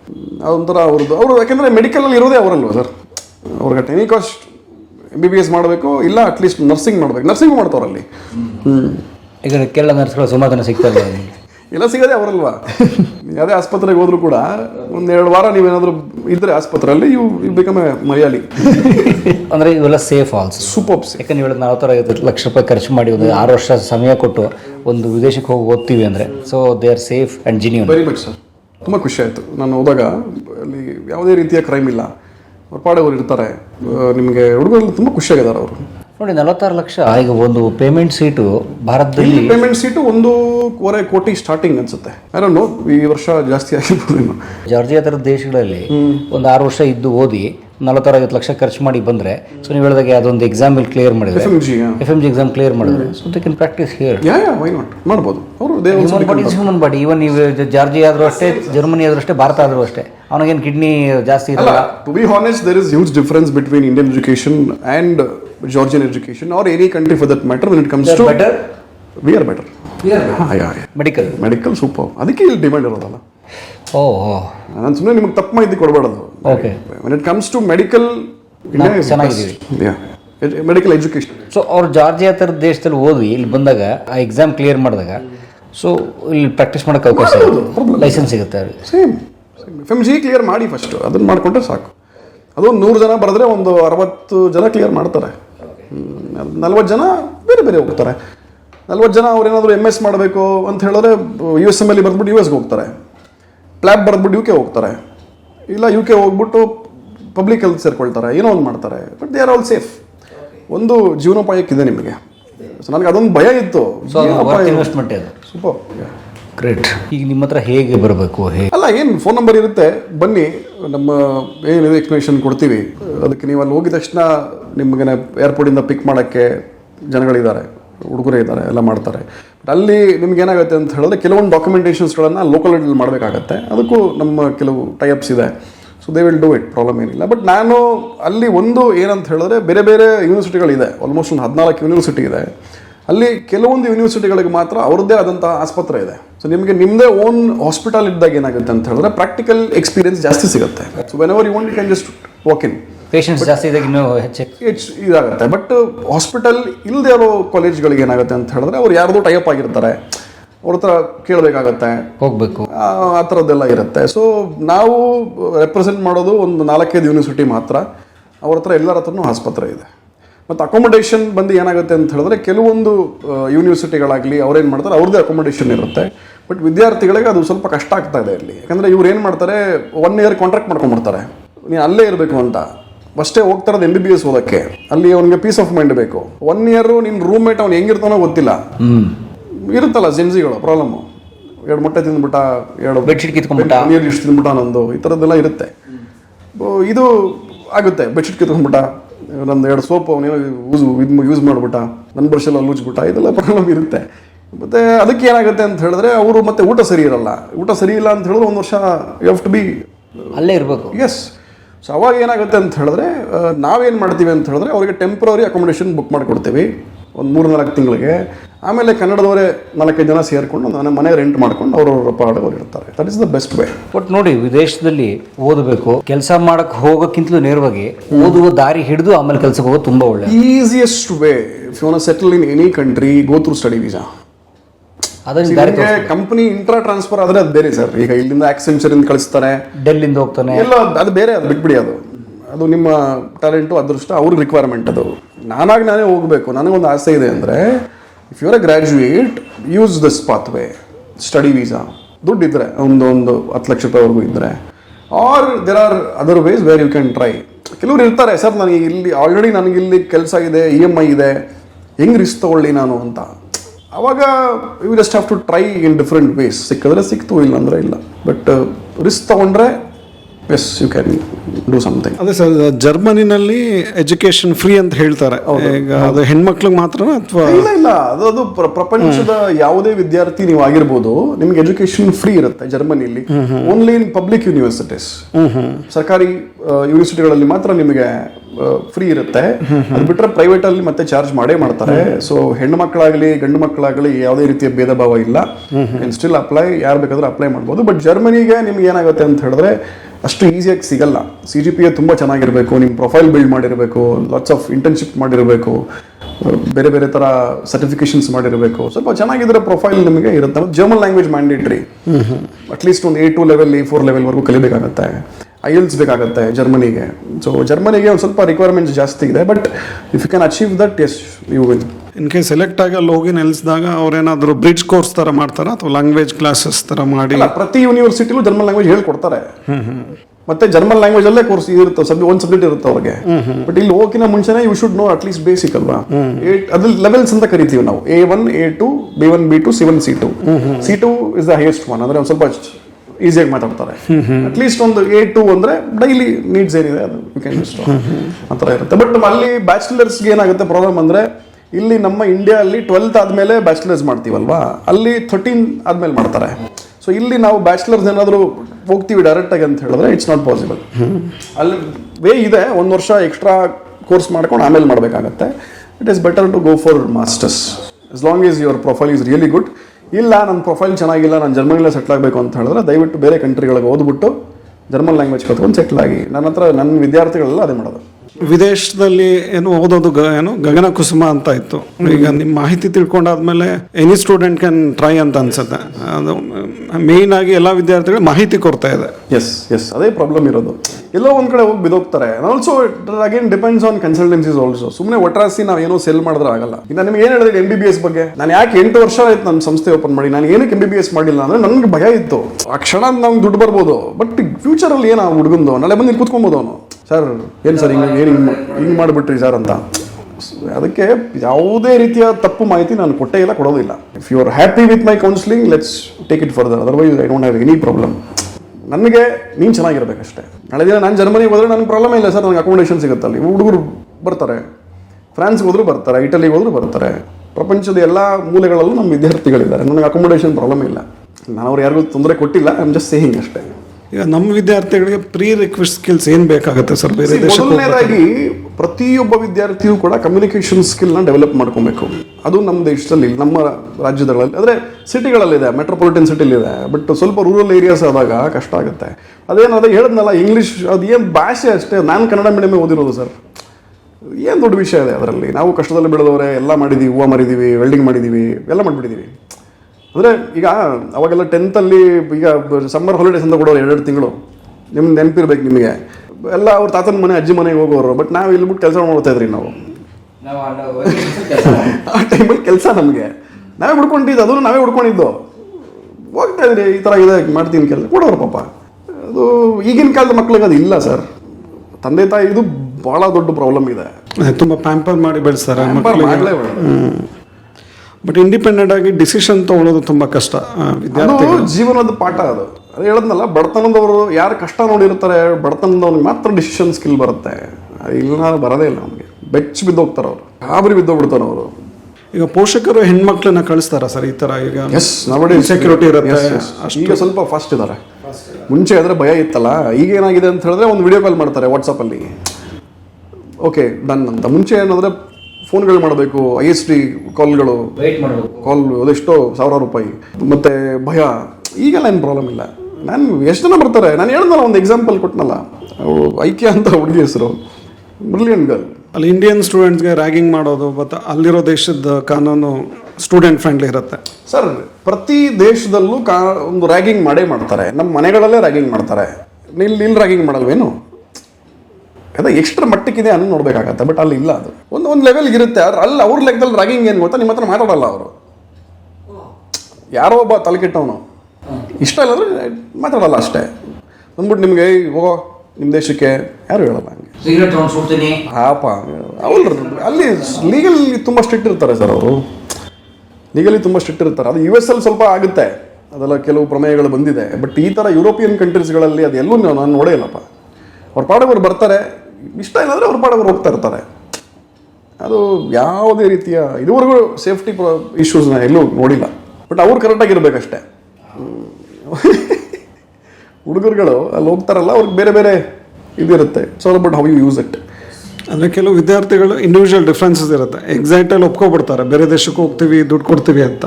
ಅದೊಂಥರ ಅವ್ರದ್ದು. ಅವರು ಯಾಕೆಂದರೆ ಮೆಡಿಕಲಲ್ಲಿ ಇರೋದೇ ಅವರಲ್ವ ಸರ್? ಅವ್ರಿಗೆ any cost M B B S ಮಾಡಬೇಕು, ಇಲ್ಲ ಅಟ್ಲೀಸ್ಟ್ ನರ್ಸಿಂಗ್ ಮಾಡಬೇಕು. ನರ್ಸಿಂಗ್ ಮಾಡ್ತಾವ್ರಲ್ಲಿ. ಹ್ಞೂ ಈಗ ಕೇರಳ ನರ್ಸ್ಗಳು ಸುಮಾರು ಜನ ಎಲ್ಲ ಸಿಗೋದೇ ಅವರಲ್ವಾ? ಅದೇ ಯಾವುದೇ ಆಸ್ಪತ್ರೆಗೆ ಹೋದ್ರು ಕೂಡ ಒಂದೆರಡು ಎರಡು ವಾರ ನೀವೇನಾದರೂ ಇದ್ರೆ ಆಸ್ಪತ್ರೆಯಲ್ಲಿ ಇವು ಯು ಬಿಕಮ್ ಎ ಮಲಯಾಳಿ. ಅಂದರೆ ಇವೆಲ್ಲ ಸೇಫ್ ಆಲ್ಸೋ ಸೂಪರ್ ಯಾಕಂದ್ರೆ ನೀವು ಹೇಳಿದ ನಲವತ್ತರ ಐವತ್ತು ಲಕ್ಷ ರೂಪಾಯಿ ಖರ್ಚು ಮಾಡಿ ಒಂದು ಆರು ವರ್ಷ ಸಮಯ ಕೊಟ್ಟು ಒಂದು ವಿದೇಶಕ್ಕೆ ಹೋಗಿ ಓದ್ತೀವಿ ಅಂದರೆ so they are safe and genuine very much sir ತುಂಬ ಖುಷಿ ಆಯಿತು. ನಾನು ಹೋದಾಗ ಅಲ್ಲಿ ಯಾವುದೇ ರೀತಿಯ ಕ್ರೈಮ್ ಇಲ್ಲ. ಅವ್ರ ಪಾಡೆ ಅವ್ರು ಇರ್ತಾರೆ ನಿಮಗೆ ಹುಡುಗರಲ್ಲಿ ತುಂಬ ಖುಷಿಯಾಗಿದ್ದಾರೆ ಅವರು. ನೋಡಿ ನಲವತ್ತಾರು ಲಕ್ಷ. ಈಗ ಒಂದು ಪೇಮೆಂಟ್ ಸೀಟು ಭಾರತದಲ್ಲಿ ಪೇಮೆಂಟ್ ಸೀಟು ಒಂದೂವರೆ ಕೋಟಿ ಸ್ಟಾರ್ಟಿಂಗ್ ಅನ್ಸುತ್ತೆ. ನೋ ಈ ವರ್ಷ ಜಾಸ್ತಿ ಆಗಿರ್ಬೋದು ಇನ್ನು. ಜಾರ್ಜಿಯಾ ಥರದ ದೇಶಗಳಲ್ಲಿ ಒಂದು ಆರು ವರ್ಷ ಇದ್ದು ಓದಿ ನಲವತ್ತಾರು ಐವತ್ತು ಲಕ್ಷ ಖರ್ಚು ಮಾಡಿ ಬಂದರೆ ಸೊ ನೀವು ಹೇಳಿದಾಗೆ ಅದೊಂದು ಎಕ್ಸಾಮ್ ಕ್ಲಿಯರ್ ಮಾಡಿದ್ರೆ F M G exam clear ಮಾಡಿದ್ರೆ so they can practice here ಮಾಡ್ಬೋದು. Human body is human body even ನೀವು ಜಾರ್ಜಿ ಆದರೂ ಅಷ್ಟೇ ಜರ್ಮನಿ ಆದರೂ ಅಷ್ಟೇ ಭಾರತ ಆದರೂ ಅಷ್ಟೇ. ಅವನಿಗೇನು ಕಿಡ್ನಿ ಜಾಸ್ತಿ ಇರಲ್ಲ. To be honest there is huge difference between Indian education and Georgian education or any country for that matter when it comes to better we are better medical medical super ಅದಕ್ಕೆ ಇಲ್ಲಿ demand ಇರೋದಲ್ಲ. ಓ ನಾನು ಸುಮ್ಮನೆ ನಿಮಗೆ ತಪ್ಪು ಮಾಹಿತಿ ಕೊಡಬೇಡದು okay when it comes to medical ಚೆನ್ನಾಗಿದ್ದೀವಿ. Medical education so ಅವ್ರು ಜಾರ್ಜಿಯಾ ಥರದ ದೇಶದಲ್ಲಿ ಓದಿ ಇಲ್ಲಿ ಬಂದಾಗ ಆ ಎಕ್ಸಾಮ್ ಕ್ಲಿಯರ್ ಮಾಡಿದಾಗ. ಸೊ ಇಲ್ಲಿ ಪ್ರಾಕ್ಟೀಸ್ ಮಾಡೋಕ್ಕೆ ಅವಕಾಶ ಲೈಸೆನ್ಸ್ ಸಿಗುತ್ತೆ ಅವ್ರಿಗೆ. Same F M G clear ಮಾಡಿ ಫಸ್ಟು ಅದನ್ನು ಮಾಡಿಕೊಂಡ್ರೆ ಸಾಕು. ಅದು ನೂರು ಜನ ಬರೆದ್ರೆ ಒಂದು ಅರವತ್ತು ಜನ ಕ್ಲಿಯರ್ ಮಾಡ್ತಾರೆ. ನಲ್ವತ್ತು ಜನ ಬೇರೆ ಬೇರೆ ಹೋಗ್ತಾರೆ. ನಲ್ವತ್ತು ಜನ ಅವ್ರೇನಾದರೂ ಎಂ ಎಸ್ ಮಾಡಬೇಕು ಅಂತ ಹೇಳಿದ್ರೆ ಯು ಎಸ್ ಎಂ ಎಲ್ಲಿ ಬಂದ್ಬಿಟ್ಟು ಯು ಎಸ್ಗೆ ಹೋಗ್ತಾರೆ. ಪ್ಲ್ಯಾಬ್ ಬರೆದ್ಬಿಟ್ಟು ಯು ಕೆ ಹೋಗ್ತಾರೆ. ಇಲ್ಲ ಯು ಕೆ ಹೋಗ್ಬಿಟ್ಟು ಪಬ್ಲಿಕ್ ಹೆಲ್ತ್ ಸೇರ್ಕೊಳ್ತಾರೆ. ಏನೋ ಒಂದು ಮಾಡ್ತಾರೆ. But they are all safe ಒಂದು ಜೀವನೋಪಾಯಕ್ಕಿದೆ ನಿಮಗೆ. ಸೊ ನನಗೆ ಅದೊಂದು ಭಯ ಇತ್ತು. ಇನ್ವೆಸ್ಟ್ಮೆಂಟ್ ಸೂಪರ್ ಗ್ರೇಟ್ ಈಗ ನಿಮ್ಮ ಹತ್ರ ಹೇಗೆ ಬರಬೇಕು? ಹೇಗೆ ಅಲ್ಲ ಏನು ಫೋನ್ ನಂಬರ್ ಇರುತ್ತೆ? ಬನ್ನಿ. ನಮ್ಮ ಏನಿದೆ ಎಕ್ಸ್ಪ್ಲೇಷನ್ ಕೊಡ್ತೀವಿ. ಅದಕ್ಕೆ ನೀವು ಅಲ್ಲಿ ಹೋಗಿದ ತಕ್ಷಣ ನಿಮಗೆ ಏರ್ಪೋರ್ಟಿಂದ ಪಿಕ್ ಮಾಡೋಕ್ಕೆ ಜನಗಳಿದ್ದಾರೆ. ಹುಡುಗರೇ ಇದ್ದಾರೆ, ಎಲ್ಲ ಮಾಡ್ತಾರೆ. ಬಟ್ ಅಲ್ಲಿ ನಿಮ್ಗೆ ಏನಾಗುತ್ತೆ ಅಂತ ಹೇಳಿದ್ರೆ ಕೆಲವೊಂದು ಡಾಕ್ಯುಮೆಂಟೇಷನ್ಸ್ಗಳನ್ನು ಲೋಕಲ್ ಮಾಡಬೇಕಾಗತ್ತೆ. ಅದಕ್ಕೂ ನಮ್ಮ ಕೆಲವು ಟೈಅಪ್ಸ್ ಇದೆ. So they will do it problem ಏನಿಲ್ಲ. ಬಟ್ ನಾನು ಅಲ್ಲಿ ಒಂದು ಏನಂತ ಹೇಳಿದ್ರೆ ಬೇರೆ ಬೇರೆ ಯೂನಿವರ್ಸಿಟಿಗಳಿದೆ ಆಲ್ಮೋಸ್ಟ್ ಒಂದು ಹದಿನಾಲ್ಕು ಯೂನಿವರ್ಸಿಟಿ ಇದೆ. ಅಲ್ಲಿ ಕೆಲವೊಂದು ಯೂನಿವರ್ಸಿಟಿಗಳಿಗೆ ಮಾತ್ರ ಅವ್ರದ್ದೇ ಆದಂಥ ಆಸ್ಪತ್ರೆ ಇದೆ. ಸೊ ನಿಮಗೆ ನಿಮ್ಮದೇ ಓನ್ ಹಾಸ್ಪಿಟಲ್ ಇದ್ದಾಗ ಏನಾಗುತ್ತೆ ಅಂತ ಹೇಳಿದ್ರೆ ಪ್ರಾಕ್ಟಿಕಲ್ ಎಕ್ಸ್ಪೀರಿಯನ್ಸ್ ಜಾಸ್ತಿ ಸಿಗುತ್ತೆ. So whenever you want you can just walk in patients ಜಾಸ್ತಿ ಇದಾಗ ಇನ್ನೂ ಹೆಚ್ಚು ಇಟ್ಸ್ ಇದಾಗುತ್ತೆ. ಬಟ್ ಹಾಸ್ಪಿಟಲ್ ಇಲ್ಲದೆ ಇರೋ ಕಾಲೇಜ್ಗಳಿಗೆ ಏನಾಗುತ್ತೆ ಅಂತ ಹೇಳಿದ್ರೆ ಅವ್ರು ಯಾರ್ದೋ ಟೈಪ್ ಆಗಿರ್ತಾರೆ. ಅವ್ರ ಹತ್ರ ಕೇಳಬೇಕಾಗತ್ತೆ. ಹೋಗಬೇಕು. ಆ ಆ ಥರದ್ದೆಲ್ಲ ಇರುತ್ತೆ. ಸೊ ನಾವು ರೆಪ್ರೆಸೆಂಟ್ ಮಾಡೋದು ಒಂದು ನಾಲ್ಕೈದು ಯೂನಿವರ್ಸಿಟಿ ಮಾತ್ರ. ಅವ್ರ ಹತ್ರ ಎಲ್ಲರ ಹತ್ರನೂ ಆಸ್ಪತ್ರೆ ಇದೆ. ಮತ್ತು ಅಕೊಮೊಡೇಷನ್ ಬಂದು ಏನಾಗುತ್ತೆ ಅಂತ ಹೇಳಿದ್ರೆ ಕೆಲವೊಂದು ಯೂನಿವರ್ಸಿಟಿಗಳಾಗಲಿ ಅವ್ರೇನು ಮಾಡ್ತಾರೆ ಅವ್ರದ್ದೇ ಅಕೊಮಡೇಷನ್ ಇರುತ್ತೆ. ಬಟ್ ವಿದ್ಯಾರ್ಥಿಗಳಿಗೆ ಅದು ಸ್ವಲ್ಪ ಕಷ್ಟ ಆಗ್ತಾ ಇದೆ ಇಲ್ಲಿ ಯಾಕಂದರೆ ಇವ್ರು ಏನು ಮಾಡ್ತಾರೆ ಒನ್ ಇಯರ್ ಕಾಂಟ್ರಾಕ್ಟ್ ಮಾಡ್ಕೊಂಡ್ಬಿಡ್ತಾರೆ. ನೀನು ಅಲ್ಲೇ ಇರಬೇಕು ಅಂತ. ಫಸ್ಟೇ ಹೋಗ್ತಾರದು ಎಂ ಬಿ ಬಿ ಎಸ್ ಓದಕ್ಕೆ. ಅಲ್ಲಿ ಅವನಿಗೆ ಪೀಸ್ ಆಫ್ ಮೈಂಡ್ ಬೇಕು. ಒನ್ ಇಯರು ನಿನ್ನ ರೂಮ್ಮೇಟ್ ಅವ್ನು ಹೆಂಗಿರ್ತಾನೋ ಗೊತ್ತಿಲ್ಲ. ಇರುತ್ತಲ್ಲ ಜೆನ್ಸಿಗಳು ಪ್ರಾಬ್ಲಮ್ ಎರಡು ಮೊಟ್ಟೆ ತಿಂದ್ಬಿಟ್ಟ ಎರಡು ಬೆಡ್ಶೀಟ್ ಕಿತ್ಕೊಂಡ್ಬಿಟ್ಟ? ನೀರು ಇಷ್ಟು ತಿಂದ್ಬಿಟ್ಟ ನಂದು. ಈ ಥರದ್ದೆಲ್ಲ ಇರುತ್ತೆ. ಇದು ಆಗುತ್ತೆ. ಬೆಡ್ಶೀಟ್ ಕಿತ್ಕೊಂಡ್ಬಿಟ್ಟ. ನಂದು ಎರಡು ಸೋಪ್ ಅವನೇನೋ ಯೂಸ್ ಇದು ಯೂಸ್ ಮಾಡಿಬಿಟ್ಟ. ನನ್ನ ಬ್ರಷೆಲ್ಲ ಲೂಜ್ಬಿಟ್ಟ. ಇದೆಲ್ಲ ಪ್ರಾಬ್ಲಮ್ ಇರುತ್ತೆ. ಮತ್ತು ಅದಕ್ಕೆ ಏನಾಗುತ್ತೆ ಅಂತ ಹೇಳಿದ್ರೆ ಅವರು ಮತ್ತೆ ಊಟ ಸರಿ ಇರಲ್ಲ. ಊಟ ಸರಿ ಇಲ್ಲ ಅಂತ ಹೇಳಿದ್ರೆ ಒಂದು ವರ್ಷ ಯು ಹ್ಯಾವ್ ಟು ಬಿ ಅಲ್ಲೇ ಇರಬೇಕು. ಎಸ್ ಸೊ ಅವಾಗ ಏನಾಗುತ್ತೆ ಅಂತ ಹೇಳಿದ್ರೆ ನಾವೇನು ಮಾಡ್ತೀವಿ ಅಂತ ಹೇಳಿದ್ರೆ ಅವರಿಗೆ ಟೆಂಪ್ರವರಿ ಅಕೊಮಡೇಷನ್ ಬುಕ್ ಮಾಡಿಕೊಡ್ತೀವಿ. ಒಂದು ಮೂರು ನಾಲ್ಕು ತಿಂಗಳಿಗೆ. ಆಮೇಲೆ ಕನ್ನಡದವರೇ ನಾಲ್ಕೈದು ಜನ ಸೇರಿಕೊಂಡು ನಾನು ಮನೆ ರೆಂಟ್ ಮಾಡ್ಕೊಂಡು ಅವ್ರವ್ರ ಪಾಡವ್ರು ಇರ್ತಾರೆ. That is the best way but ನೋಡಿ ವಿದೇಶದಲ್ಲಿ ಓದಬೇಕು ಕೆಲಸ ಮಾಡಕ್ಕೆ ಹೋಗೋಕ್ಕಿಂತಲೂ ನೇರವಾಗಿ ಓದುವ ದಾರಿ ಹಿಡಿದು ಆಮೇಲೆ ಕೆಲಸಕ್ಕೆ ಹೋಗೋದು ತುಂಬ ಒಳ್ಳೆ easiest way if you settle in any country go through study visa company intra transfer ಆದ್ರೆ ಅದು ಬೇರೆ ಸರ್. ಈಗ ಇಲ್ಲಿಂದ ಆಕ್ಸೆಂಚರ್ ಇಂದ ಕಳಿಸ್ತಾರೆ. ಡೆಲ್ಲಿಂದ ಹೋಗ್ತಾನೆ. ಎಲ್ಲ ಅದು ಬೇರೆ ಅದು ಬಿಟ್ಬಿಡಿ ಅದು. ಅದು ನಿಮ್ಮ ಟ್ಯಾಲೆಂಟು ಅದೃಷ್ಟ ಅವ್ರ ರಿಕ್ವೈರ್ಮೆಂಟ್ ಅದು. ನಾನಾಗಿ ನಾನೇ ಹೋಗಬೇಕು. ನನಗೊಂದು ಆಸೆ ಇದೆ ಅಂದರೆ if your a graduate use this pathway study visa ದುಡ್ಡು ಇದ್ದರೆ ಒಂದು ಒಂದು ಹತ್ತು ಲಕ್ಷ ರೂಪಾಯಿವರೆಗೂ ಇದ್ದರೆ or there are other ways where you can try ಕೆಲವ್ರು ಇರ್ತಾರೆ ಸರ್ ನನಗೆ ಇಲ್ಲಿ ಆಲ್ರೆಡಿ ನನಗೆ ಇಲ್ಲಿ ಕೆಲಸ ಇದೆ ಇ ಎಂ ಐ ಇದೆ. ಹೆಂಗೆ ರಿಸ್ಕ್ ತೊಗೊಳ್ಳಿ ನಾನು? ಅಂತ. ಅವಾಗ you just have to try in different ways ಸಿಕ್ಕಿದ್ರೆ ಸಿಕ್ತು ಇಲ್ಲ. ಅಂದರೆ ಇಲ್ಲ ಬಟ್ ರಿಸ್ಕ್ ತೊಗೊಂಡ್ರೆ yes you can do something ಅದೇ ಸರ್ ಜರ್ಮನಿನಲ್ಲಿ ಎಜುಕೇಶನ್ ಫ್ರೀ ಅಂತ ಹೇಳ್ತಾರೆ. ಈಗ ಅದು ಹೆಣ್ಮಕ್ಳಿಗೆ ಮಾತ್ರ ಅಥವಾ ಇಲ್ಲ ಇಲ್ಲ. ಅದು ಅದು ಪ್ರಪಂಚದ ಯಾವುದೇ ವಿದ್ಯಾರ್ಥಿ ನೀವು ಆಗಿರ್ಬೋದು ನಿಮ್ಗೆ ಎಜುಕೇಶನ್ ಫ್ರೀ ಇರುತ್ತೆ ಜರ್ಮನಿಯಲ್ಲಿ. ಓನ್ಲಿ ಇನ್ ಪಬ್ಲಿಕ್ ಯೂನಿವರ್ಸಿಟೀಸ್ ಸರ್ಕಾರಿ ಯೂನಿವರ್ಸಿಟಿಗಳಲ್ಲಿ ಮಾತ್ರ ನಿಮಗೆ ಫ್ರೀ ಇರುತ್ತೆ. ಅದು ಬಿಟ್ಟರೆ ಪ್ರೈವೇಟ್ ಅಲ್ಲಿ ಮತ್ತೆ ಚಾರ್ಜ್ ಮಾಡೇ ಮಾಡ್ತಾರೆ. ಸೊ ಹೆಣ್ಣು ಮಕ್ಕಳಾಗಲಿ ಗಂಡು ಮಕ್ಕಳಾಗಲಿ ಯಾವುದೇ ರೀತಿಯ ಭೇದ ಭಾವ ಇಲ್ಲ. ಸ್ಟಿಲ್ ಅಪ್ಲೈ ಯಾರು ಬೇಕಾದ್ರೂ ಅಪ್ಲೈ ಮಾಡ್ಬೋದು. ಬಟ್ ಜರ್ಮನಿಗೆ ನಿಮ್ಗೆ ಏನಾಗುತ್ತೆ ಅಂತ ಹೇಳಿದ್ರೆ ಅಷ್ಟು ಈಸಿಯಾಗಿ ಸಿಗಲ್ಲ. ಸಿ ಜಿ ಪಿ ಎ ತುಂಬ ಚೆನ್ನಾಗಿರಬೇಕು ನಿಮ್ಮ ಪ್ರೊಫೈಲ್ ಬಿಲ್ಡ್ ಮಾಡಿರಬೇಕು ಲಾಟ್ಸ್ ಆಫ್ ಇಂಟರ್ನ್ಶಿಪ್ ಮಾಡಿರಬೇಕು ಬೇರೆ ಬೇರೆ ಥರ ಸರ್ಟಿಫಿಕೇಶನ್ಸ್ ಮಾಡಿರಬೇಕು. ಸ್ವಲ್ಪ ಚೆನ್ನಾಗಿದ್ರೆ ಪ್ರೊಫೈಲ್ ನಿಮಗೆ ಇರುತ್ತೆ. German language mandatory at least ಒಂದು A two level A four ಲೆವೆಲ್ವರೆಗೂ ಕಲಿಬೇಕಾಗತ್ತೆ. ಐ ಎಲ್ಸ್ ಬೇಕಾಗುತ್ತೆ ಜರ್ಮನಿಗೆ ಸೊ ಜರ್ಮನಿಗೆ ಒಂದು ಸ್ವಲ್ಪ ರಿಕ್ವೈರ್ಮೆಂಟ್ಸ್ ಜಾಸ್ತಿ ಇದೆ but if you can achieve that yes you will in case select ಆಗಿ ಅಲ್ಲಿ ಹೋಗಿ ನೆಲೆಸಿದಾಗ ಅವ್ರೇನಾದ್ರು ಬ್ರಿಡ್ಜ್ ಕೋರ್ಸ್ ತರ ಮಾಡ್ತಾರ? ಅಥವಾ ಲ್ಯಾಂಗ್ವೇಜ್ ಕ್ಲಾಸಸ್ ತರ ಮಾಡಿ? ಪ್ರತಿ ಯೂನಿವರ್ಸಿಟಿಲೂ ಜರ್ಮನ್ ಲ್ಯಾಂಗ್ವೇಜ್ ಹೇಳ್ಕೊಡ್ತಾರೆ. ಮತ್ತೆ ಜರ್ಮನ್ ಲ್ಯಾಂಗ್ವೇಜ್ ಅಲ್ಲೇ ಕೋರ್ಸ್ ಇರುತ್ತೆ ಸಬ್ ಒಂದು ಸಬ್ಜೆಕ್ಟ್ ಇರುತ್ತೆ ಅವ್ರಿಗೆ. ಬಟ್ ಇಲ್ಲಿ ಹೋಗಿನ ಮುಂಚೆನೆ you should know at least basic ಅಲ್ವಾ? ಏಟ್ ಅದ್ರಲ್ಲಿ ಲೆವೆಲ್ಸ್ ಅಂತ ಕರಿತೀವಿ ನಾವು. A one A two B one B two C one C two C two is the highest one ಅಂದ್ರೆ ಒಂದು ಸ್ವಲ್ಪ ಈಸಿಯಾಗಿ ಮಾತಾಡ್ತಾರೆ. ಅಟ್ ಲೀಸ್ಟ್ ಒಂದು ಎ ಟು ಅಂದ್ರೆ ಡೈಲಿ ನೀಡ್ಸ್ ಏನಿದೆ ಅದು ಯು ಆ ಥರ ಇರುತ್ತೆ. ಬಟ್ ಅಲ್ಲಿ ಬ್ಯಾಚುಲರ್ಸ್ಗೆ ಏನಾಗುತ್ತೆ ಪ್ರಾಬ್ಲಮ್ ಅಂದ್ರೆ ಇಲ್ಲಿ ನಮ್ಮ ಇಂಡಿಯಾ ಅಲ್ಲಿ ಟ್ವೆಲ್ತ್ ಆದಮೇಲೆ ಬ್ಯಾಚುಲರ್ಸ್ ಮಾಡ್ತೀವಲ್ವಾ? ಅಲ್ಲಿ ಥರ್ಟೀನ್ ಆದಮೇಲೆ ಮಾಡ್ತಾರೆ. ಸೊ ಇಲ್ಲಿ ನಾವು ಬ್ಯಾಚುಲರ್ಸ್ ಏನಾದರೂ ಹೋಗ್ತೀವಿ ಡೈರೆಕ್ಟಾಗಿ ಅಂತ ಹೇಳಿದ್ರೆ ಇಟ್ಸ್ ನಾಟ್ ಪಾಸಿಬಲ್ ಅಲ್ಲಿ ವೇ ಇದೆ, ಒಂದು ವರ್ಷ ಎಕ್ಸ್ಟ್ರಾ ಕೋರ್ಸ್ ಮಾಡ್ಕೊಂಡು ಆಮೇಲೆ ಮಾಡಬೇಕಾಗತ್ತೆ. It is better to go for masters as long is your profile is really good ಇಲ್ಲ ನನ್ನ ಪ್ರೊಫೈಲ್ ಚೆನ್ನಾಗಿಲ್ಲ, ನಾನು ಜರ್ಮನಿಲೇ ಸೆಟ್ಲ್ ಆಗಬೇಕು ಅಂತ ಹೇಳಿದ್ರೆ ದಯವಿಟ್ಟು ಬೇರೆ ಕಂಟ್ರಿಗಳಿಗೆ ಓದ್ಬಿಟ್ಟು ಜರ್ಮನ್ ಲ್ಯಾಂಗ್ವೇಜ್ ಕಲ್ತ್ಕೊಂಡು ಸೆಟ್ಲ್ ಆಗಿ. ನನ್ನ ಹತ್ರ ನನ್ನ ವಿದ್ಯಾರ್ಥಿಗಳೆಲ್ಲ ಅದೇ ಮಾಡೋದು. ವಿದೇಶದಲ್ಲಿ ಏನು ಓದೋದು ಏನು ಗಗನ ಕುಸುಮ ಅಂತ ಇತ್ತು. ಈಗ ನಿಮ್ಮ ಮಾಹಿತಿ ತಿಳ್ಕೊಂಡಾದ್ಮೇಲೆ ಎನಿ ಸ್ಟೂಡೆಂಟ್ ಕ್ಯಾನ್ ಟ್ರೈ ಅಂತ ಅನ್ಸುತ್ತೆ. ಅದು ಮೇಯ್ನ್ ಆಗಿ ಎಲ್ಲ ವಿದ್ಯಾರ್ಥಿಗಳು ಮಾಹಿತಿ ಕೊಡ್ತಾ ಇದೆ. ಎಸ್ ಎಸ್ ಅದೇ ಪ್ರಾಬ್ಲಮ್ ಇರೋದು. ಎಲ್ಲೋ ಒಂದ್ ಕಡೆ ಹೋಗಿ ಬಿದೋಗ್ತಾರೆ. Also again depends on consultancies also ಸುಮ್ಮನೆ ಒಟ್ರಾಸಿ ನಾವು ಏನೋ ಸೆಲ್ ಮಾಡಿದ್ರೆ ಆಗಲ್ಲ. ಈಗ ನಿಮ್ಗೆ ಏನು ಹೇಳಿದ್ರೆ ಎಂ ಬಿ ಬಿ ಎಸ್ ಬಗ್ಗೆ? ನಾನು ಯಾಕೆ ಎಂಟು ವರ್ಷ ಆಯ್ತು ನನ್ನ ಸಂಸ್ಥೆ ಓಪನ್ ಮಾಡಿ? ನಾನು ಏನಕ್ಕೆ ಎಂ ಬಿ ಬಿ ಎಸ್ ಮಾಡಿಲ್ಲ ಅಂದ್ರೆ ನನಗೆ ಭಯ ಇತ್ತು. ಆ ಕ್ಷಣ ನಮ್ಗೆ ದುಡ್ಡು ಬರ್ಬೋದು. ಬಟ್ ಫ್ಯೂಚರಲ್ಲಿ ಏನು ಹುಡುಗಂದು? ನಾಳೆ ಬಂದು ಇಲ್ಲಿ ಕೂತ್ಕೊಬೋದು ಅವನು. ಸರ್ ಏನು ಸರ್ ಹಿಂಗೆ ಏನು ಹಿಂಗೆ ಹಿಂಗೆ ಮಾಡಿಬಿಟ್ರಿ ಸರ್ ಅಂತ. ಅದಕ್ಕೆ ಯಾವುದೇ ರೀತಿಯ ತಪ್ಪು ಮಾಹಿತಿ ನಾನು ಕೊಟ್ಟೇ ಇಲ್ಲ, ಕೊಡೋದಿಲ್ಲ. If you are happy with my counselling let's take it further otherwise I don't have any problem ನನಗೆ ನೀನು ಚೆನ್ನಾಗಿರ್ಬೇಕಷ್ಟೇ. ನಾಳೆ ದಿನ ನಾನು ಜರ್ಮನಿಗೆ ಹೋದರೆ ನನಗೆ ಪ್ರಾಬ್ಲಮ್ ಇಲ್ಲ ಸರ್ ನನಗೆ ಅಕೊಮಡೇಷನ್ ಸಿಗುತ್ತೆ ಅಲ್ಲಿ ಹುಡುಗರು ಬರ್ತಾರೆ. ಫ್ರಾನ್ಸ್ಗೆ ಹೋದರೂ ಬರ್ತಾರೆ ಇಟಲಿಗೆ ಹೋದರೂ ಬರ್ತಾರೆ. ಪ್ರಪಂಚದ ಎಲ್ಲ ಮೂಲೆಗಳಲ್ಲೂ ನಮ್ಮ ವಿದ್ಯಾರ್ಥಿಗಳಿದ್ದಾರೆ. ನನಗೆ ಅಕೊಮಡೇಷನ್ ಪ್ರಾಬ್ಲಮ್ ಇಲ್ಲ. ನಾನು ಅವ್ರು ಯಾರಿಗೂ ತೊಂದರೆ ಕೊಟ್ಟಿಲ್ಲ ಐ ಆಮ್ ಜಸ್ಟ್ ಸೇಹಿಂಗ್ ಅಷ್ಟೇ. ಈಗ ನಮ್ಮ ವಿದ್ಯಾರ್ಥಿಗಳಿಗೆ ಪ್ರೀ ರಿಕ್ವೆಸ್ಟ್ ಸ್ಕಿಲ್ಸ್ ಏನು ಬೇಕಾಗುತ್ತೆ ಸರ್? ಬೇರೆ ಮೊದಲನೇದಾಗಿ ಪ್ರತಿಯೊಬ್ಬ ವಿದ್ಯಾರ್ಥಿಯೂ ಕೂಡ ಕಮ್ಯುನಿಕೇಷನ್ ಸ್ಕಿಲ್ನ ಡೆವಲಪ್ ಮಾಡ್ಕೊಬೇಕು. ಅದು ನಮ್ಮ ದೇಶದಲ್ಲಿ ನಮ್ಮ ರಾಜ್ಯಗಳಲ್ಲಿ ಅಂದರೆ ಸಿಟಿಗಳಲ್ಲಿದೆ ಮೆಟ್ರೋಪಾಲಿಟನ್ ಸಿಟಿಲಿದೆ ಬಟ್ ಸ್ವಲ್ಪ ರೂರಲ್ ಏರಿಯಾಸ್ ಆದಾಗ ಕಷ್ಟ ಆಗುತ್ತೆ. ಅದೇನು ಅದೇ ಹೇಳಿದ್ನಲ್ಲ ಇಂಗ್ಲೀಷ್ ಅದು ಏನು ಭಾಷೆ ಅಷ್ಟೇ ನಾನು ಕನ್ನಡ ಮೀಡಿಯಮ್ ಓದಿರೋದು ಸರ್. ಏನು ದೊಡ್ಡ ವಿಷಯ ಇದೆ ಅದರಲ್ಲಿ? ನಾವು ಕಷ್ಟದಲ್ಲಿ ಬೆಳೆದವರೆ ಎಲ್ಲ ಮಾಡಿದ್ದೀವಿ ಹೂವು ಮಾರಿದ್ದೀವಿ ವೆಲ್ಡಿಂಗ್ ಮಾಡಿದ್ದೀವಿ ಎಲ್ಲ ಮಾಡಿಬಿಟ್ಟಿದ್ದೀವಿ ಅಂದರೆ ಈಗ ಅವಾಗೆಲ್ಲ ಟೆಂತಲ್ಲಿ ಈಗ ಸಮ್ಮರ್ ಹಾಲಿಡೇಸ್ ಅಂತ ಕೊಡೋರು ಎರಡೆರಡು ತಿಂಗಳು. ನಿಮ್ಮ ನೆನಪಿರ್ಬೇಕು ನಿಮಗೆ. ಎಲ್ಲ ಅವ್ರ ತಾತನ ಮನೆ ಅಜ್ಜಿ ಮನೆಗೆ ಹೋಗೋರು ಬಟ್ ನಾವು ಇಲ್ಲಿ ಬಿಟ್ಟು ಕೆಲಸ ಮಾಡ್ತಾ ಇದ್ರಿ ನಾವು. ಆ ಟೈಮಲ್ಲಿ ಕೆಲಸ ನಮಗೆ. ನಾವೇ ಹುಡ್ಕೊಂಡಿದ್ದು ಅದನ್ನು ನಾವೇ ಹುಡ್ಕೊಂಡಿದ್ದು. ಹೋಗ್ತಾ ಇದ್ರಿ ಈ ಥರ ಇದೆ ಮಾಡ್ತೀನಿ ಕೆಲಸ. ಕೊಡೋರು ಪಾಪ. ಅದು ಈಗಿನ ಕಾಲದ ಮಕ್ಳಿಗೆ ಅದು ಇಲ್ಲ ಸರ್. ತಂದೆ ತಾಯಿ ಇದು ಭಾಳ ದೊಡ್ಡ ಪ್ರಾಬ್ಲಮ್ ಇದೆ. ತುಂಬ ಪ್ಯಾಂಪರ್ ಮಾಡಿ ಬೆಳೆಸ್ತಾರೆ ಬಟ್ ಇಂಡಿಪೆಂಡೆಂಟ್ ಆಗಿ ಡಿಸಿಷನ್ ತಗೊಳ್ಳೋದು ತುಂಬಾ ಕಷ್ಟ ವಿದ್ಯಾರ್ಥಿಗಳು. ಜೀವನದ ಪಾಠ ಅದು. ಅದು ಹೇಳದ್ನಲ್ಲ ಬಡತನದವರು ಯಾರು ಕಷ್ಟ ನೋಡಿರ್ತಾರೆ ಬಡತನದವ್ರಿಗೆ ಮಾತ್ರ ಡಿಸಿಷನ್ ಸ್ಕಿಲ್ ಬರುತ್ತೆ. ಇಲ್ಲ ಬರೋದೇ ಇಲ್ಲ ನಮಗೆ. ಬೆಚ್ಚ ಬಿದ್ದೋಗ್ತಾರೆ ಅವರು. ಗಾಬರಿ ಬಿದ್ದೋಗ್ಬಿಡ್ತಾರೆ ಅವರು. ಈಗ ಪೋಷಕರು ಹೆಣ್ಮಕ್ಳನ್ನ ಕಳಿಸ್ತಾರ ಸರ್ ಈ ತರ ಈಗ ಎಸ್ ಸೆಕ್ಯೂರಿಟಿ ಇರುತ್ತೆ. ಈಗ ಸ್ವಲ್ಪ ಫಾಸ್ಟ್ ಇದ್ದಾರೆ ಮುಂಚೆ ಆದರೆ ಭಯ ಇತ್ತಲ್ಲ ಈಗ ಏನಾಗಿದೆ ಅಂತ ಹೇಳಿದ್ರೆ ಒಂದು ವಿಡಿಯೋ ಕಾಲ್ ಮಾಡ್ತಾರೆ ವಾಟ್ಸಪ್ಪಲ್ಲಿ ಓಕೆ ಡನ್ ಅಂತ. ಮುಂಚೆ ಏನಂದ್ರೆ ಫೋನ್ಗಳು ಮಾಡಬೇಕು ಐ ಎಸ್ ಟಿ ಕಾಲ್ಗಳು ಮಾಡಬೇಕು. ಕಾಲ್ ಅದೆಷ್ಟೋ ಸಾವಿರಾರು ರೂಪಾಯಿ. ಮತ್ತೆ ಭಯ. ಈಗೆಲ್ಲ ಏನು ಪ್ರಾಬ್ಲಮ್ ಇಲ್ಲ. ನಾನು ಎಷ್ಟು ಜನ ಬರ್ತಾರೆ? ನಾನು ಹೇಳ್ದಲ್ಲ ಒಂದು ಎಕ್ಸಾಂಪಲ್ ಕೊಟ್ಟನಲ್ಲ ಅವಳು ಐಕ್ಯ ಅಂತ ಹುಡುಗಿ ಹೆಸರು. ಬ್ರಿಲಿಯಂಟ್ ಗರ್ಲ್ ಅಲ್ಲಿ ಇಂಡಿಯನ್ ಸ್ಟೂಡೆಂಟ್ಸ್ಗೆ ರ್ಯಾಗಿಂಗ್ ಮಾಡೋದು ಮತ್ತು ಅಲ್ಲಿರೋ ದೇಶದ ಕಾನೂನು ಸ್ಟೂಡೆಂಟ್ ಫ್ರೆಂಡ್ಲಿ ಇರುತ್ತೆ. ಸರ್ ಪ್ರತಿ ದೇಶದಲ್ಲೂ ಕಾ ಒಂದು ರ್ಯಾಗಿಂಗ್ ಮಾಡೇ ಮಾಡ್ತಾರೆ. ನಮ್ಮ ಮನೆಗಳಲ್ಲೇ ರ್ಯಾಗಿಂಗ್ ಮಾಡ್ತಾರೆ. ಇಲ್ಲಿ ಇಲ್ಲಿ ರ್ಯಾಗಿಂಗ್ ಮಾಡಲ್ವೇನು? ಅದೇ ಎಕ್ಸ್ಟ್ರಾ ಮಟ್ಟಕ್ಕಿದೆ ಅನ್ನೋ ನೋಡ್ಬೇಕಾಗತ್ತೆ ಬಟ್ ಅಲ್ಲಿ ಇಲ್ಲ ಅದು. ಒಂದು ಒಂದು ಲೆವೆಲ್ಗೆ ಇರುತ್ತೆ ಆದ್ರೆ ಅಲ್ಲಿ ಅವ್ರ ಲೆಕ್ಕದಲ್ಲಿ ರಾಗಿಂಗ್ ಏನು ಗೊತ್ತಾ? ನಿಮ್ಮ ಹತ್ರ ಮಾತಾಡಲ್ಲ ಅವರು. ಯಾರೋ ಒಬ್ಬ ತಲೆಕೆಟ್ಟವನು ಇಷ್ಟ ಇಲ್ಲ ಅಂದ್ರೆ ಮಾತಾಡಲ್ಲ ಅಷ್ಟೇ. ಅಂದ್ಬಿಟ್ಟು ನಿಮಗೆ ಹೋಗೋ ನಿಮ್ಮ ದೇಶಕ್ಕೆ. ಯಾರು ಹೇಳಲ್ಲ ಹಂಗೆ. ಹಾಪ ಅವ್ರ ಅಲ್ಲಿ ಲೀಗಲ್ ತುಂಬ ಸ್ಟ್ರಿಕ್ಟ್ ಇರ್ತಾರೆ ಸರ್ ಅವರು. ಲೀಗಲಿ ತುಂಬ ಸ್ಟ್ರಿಕ್ಟ್ ಇರ್ತಾರೆ. ಅದು ಯು ಎಸ್ ಅಲ್ಲಿ ಸ್ವಲ್ಪ ಆಗುತ್ತೆ. ಅದೆಲ್ಲ ಕೆಲವು ಪ್ರಮೇಯಗಳು ಬಂದಿದೆ. ಬಟ್ ಈ ಥರ ಯುರೋಪಿಯನ್ ಕಂಟ್ರೀಸ್ಗಳಲ್ಲಿ ಅದೆಲ್ಲೂ ಎಲ್ಲೂ ನಾನು ನೋಡೇ ಇಲ್ಲಪ್ಪ. ಅವ್ರ ಪಾಡವರು ಬರ್ತಾರೆ ಇಷ್ಟ ಇಲ್ಲಾಂದರೆ ಅವ್ರು ಮಾಡೋರು ಹೋಗ್ತಾ ಇರ್ತಾರೆ. ಅದು ಯಾವುದೇ ರೀತಿಯ ಇದುವರೆಗೂ ಸೇಫ್ಟಿ ಇಶ್ಯೂಸ್ನ ಎಲ್ಲೂ ನೋಡಿಲ್ಲ. ಬಟ್ ಅವ್ರು ಕರೆಕ್ಟಾಗಿರ್ಬೇಕಷ್ಟೇ ಹುಡುಗರುಗಳು ಅಲ್ಲಿ ಹೋಗ್ತಾರಲ್ಲ ಅವ್ರಿಗೆ ಬೇರೆ ಬೇರೆ ಇದಿರುತ್ತೆ. So but how you use it ಅಂದರೆ ಕೆಲವು ವಿದ್ಯಾರ್ಥಿಗಳು ಇಂಡಿವಿಜುವಲ್ ಡಿಫ್ರೆನ್ಸಸ್ ಇರುತ್ತೆ. ಎಕ್ಸಾಕ್ಟಲ್ಲಿ ಒಪ್ಕೊಬಿಡ್ತಾರೆ. ಬೇರೆ ದೇಶಕ್ಕೆ ಹೋಗ್ತೀವಿ ದುಡ್ಡು ಕೊಡ್ತೀವಿ ಅಂತ.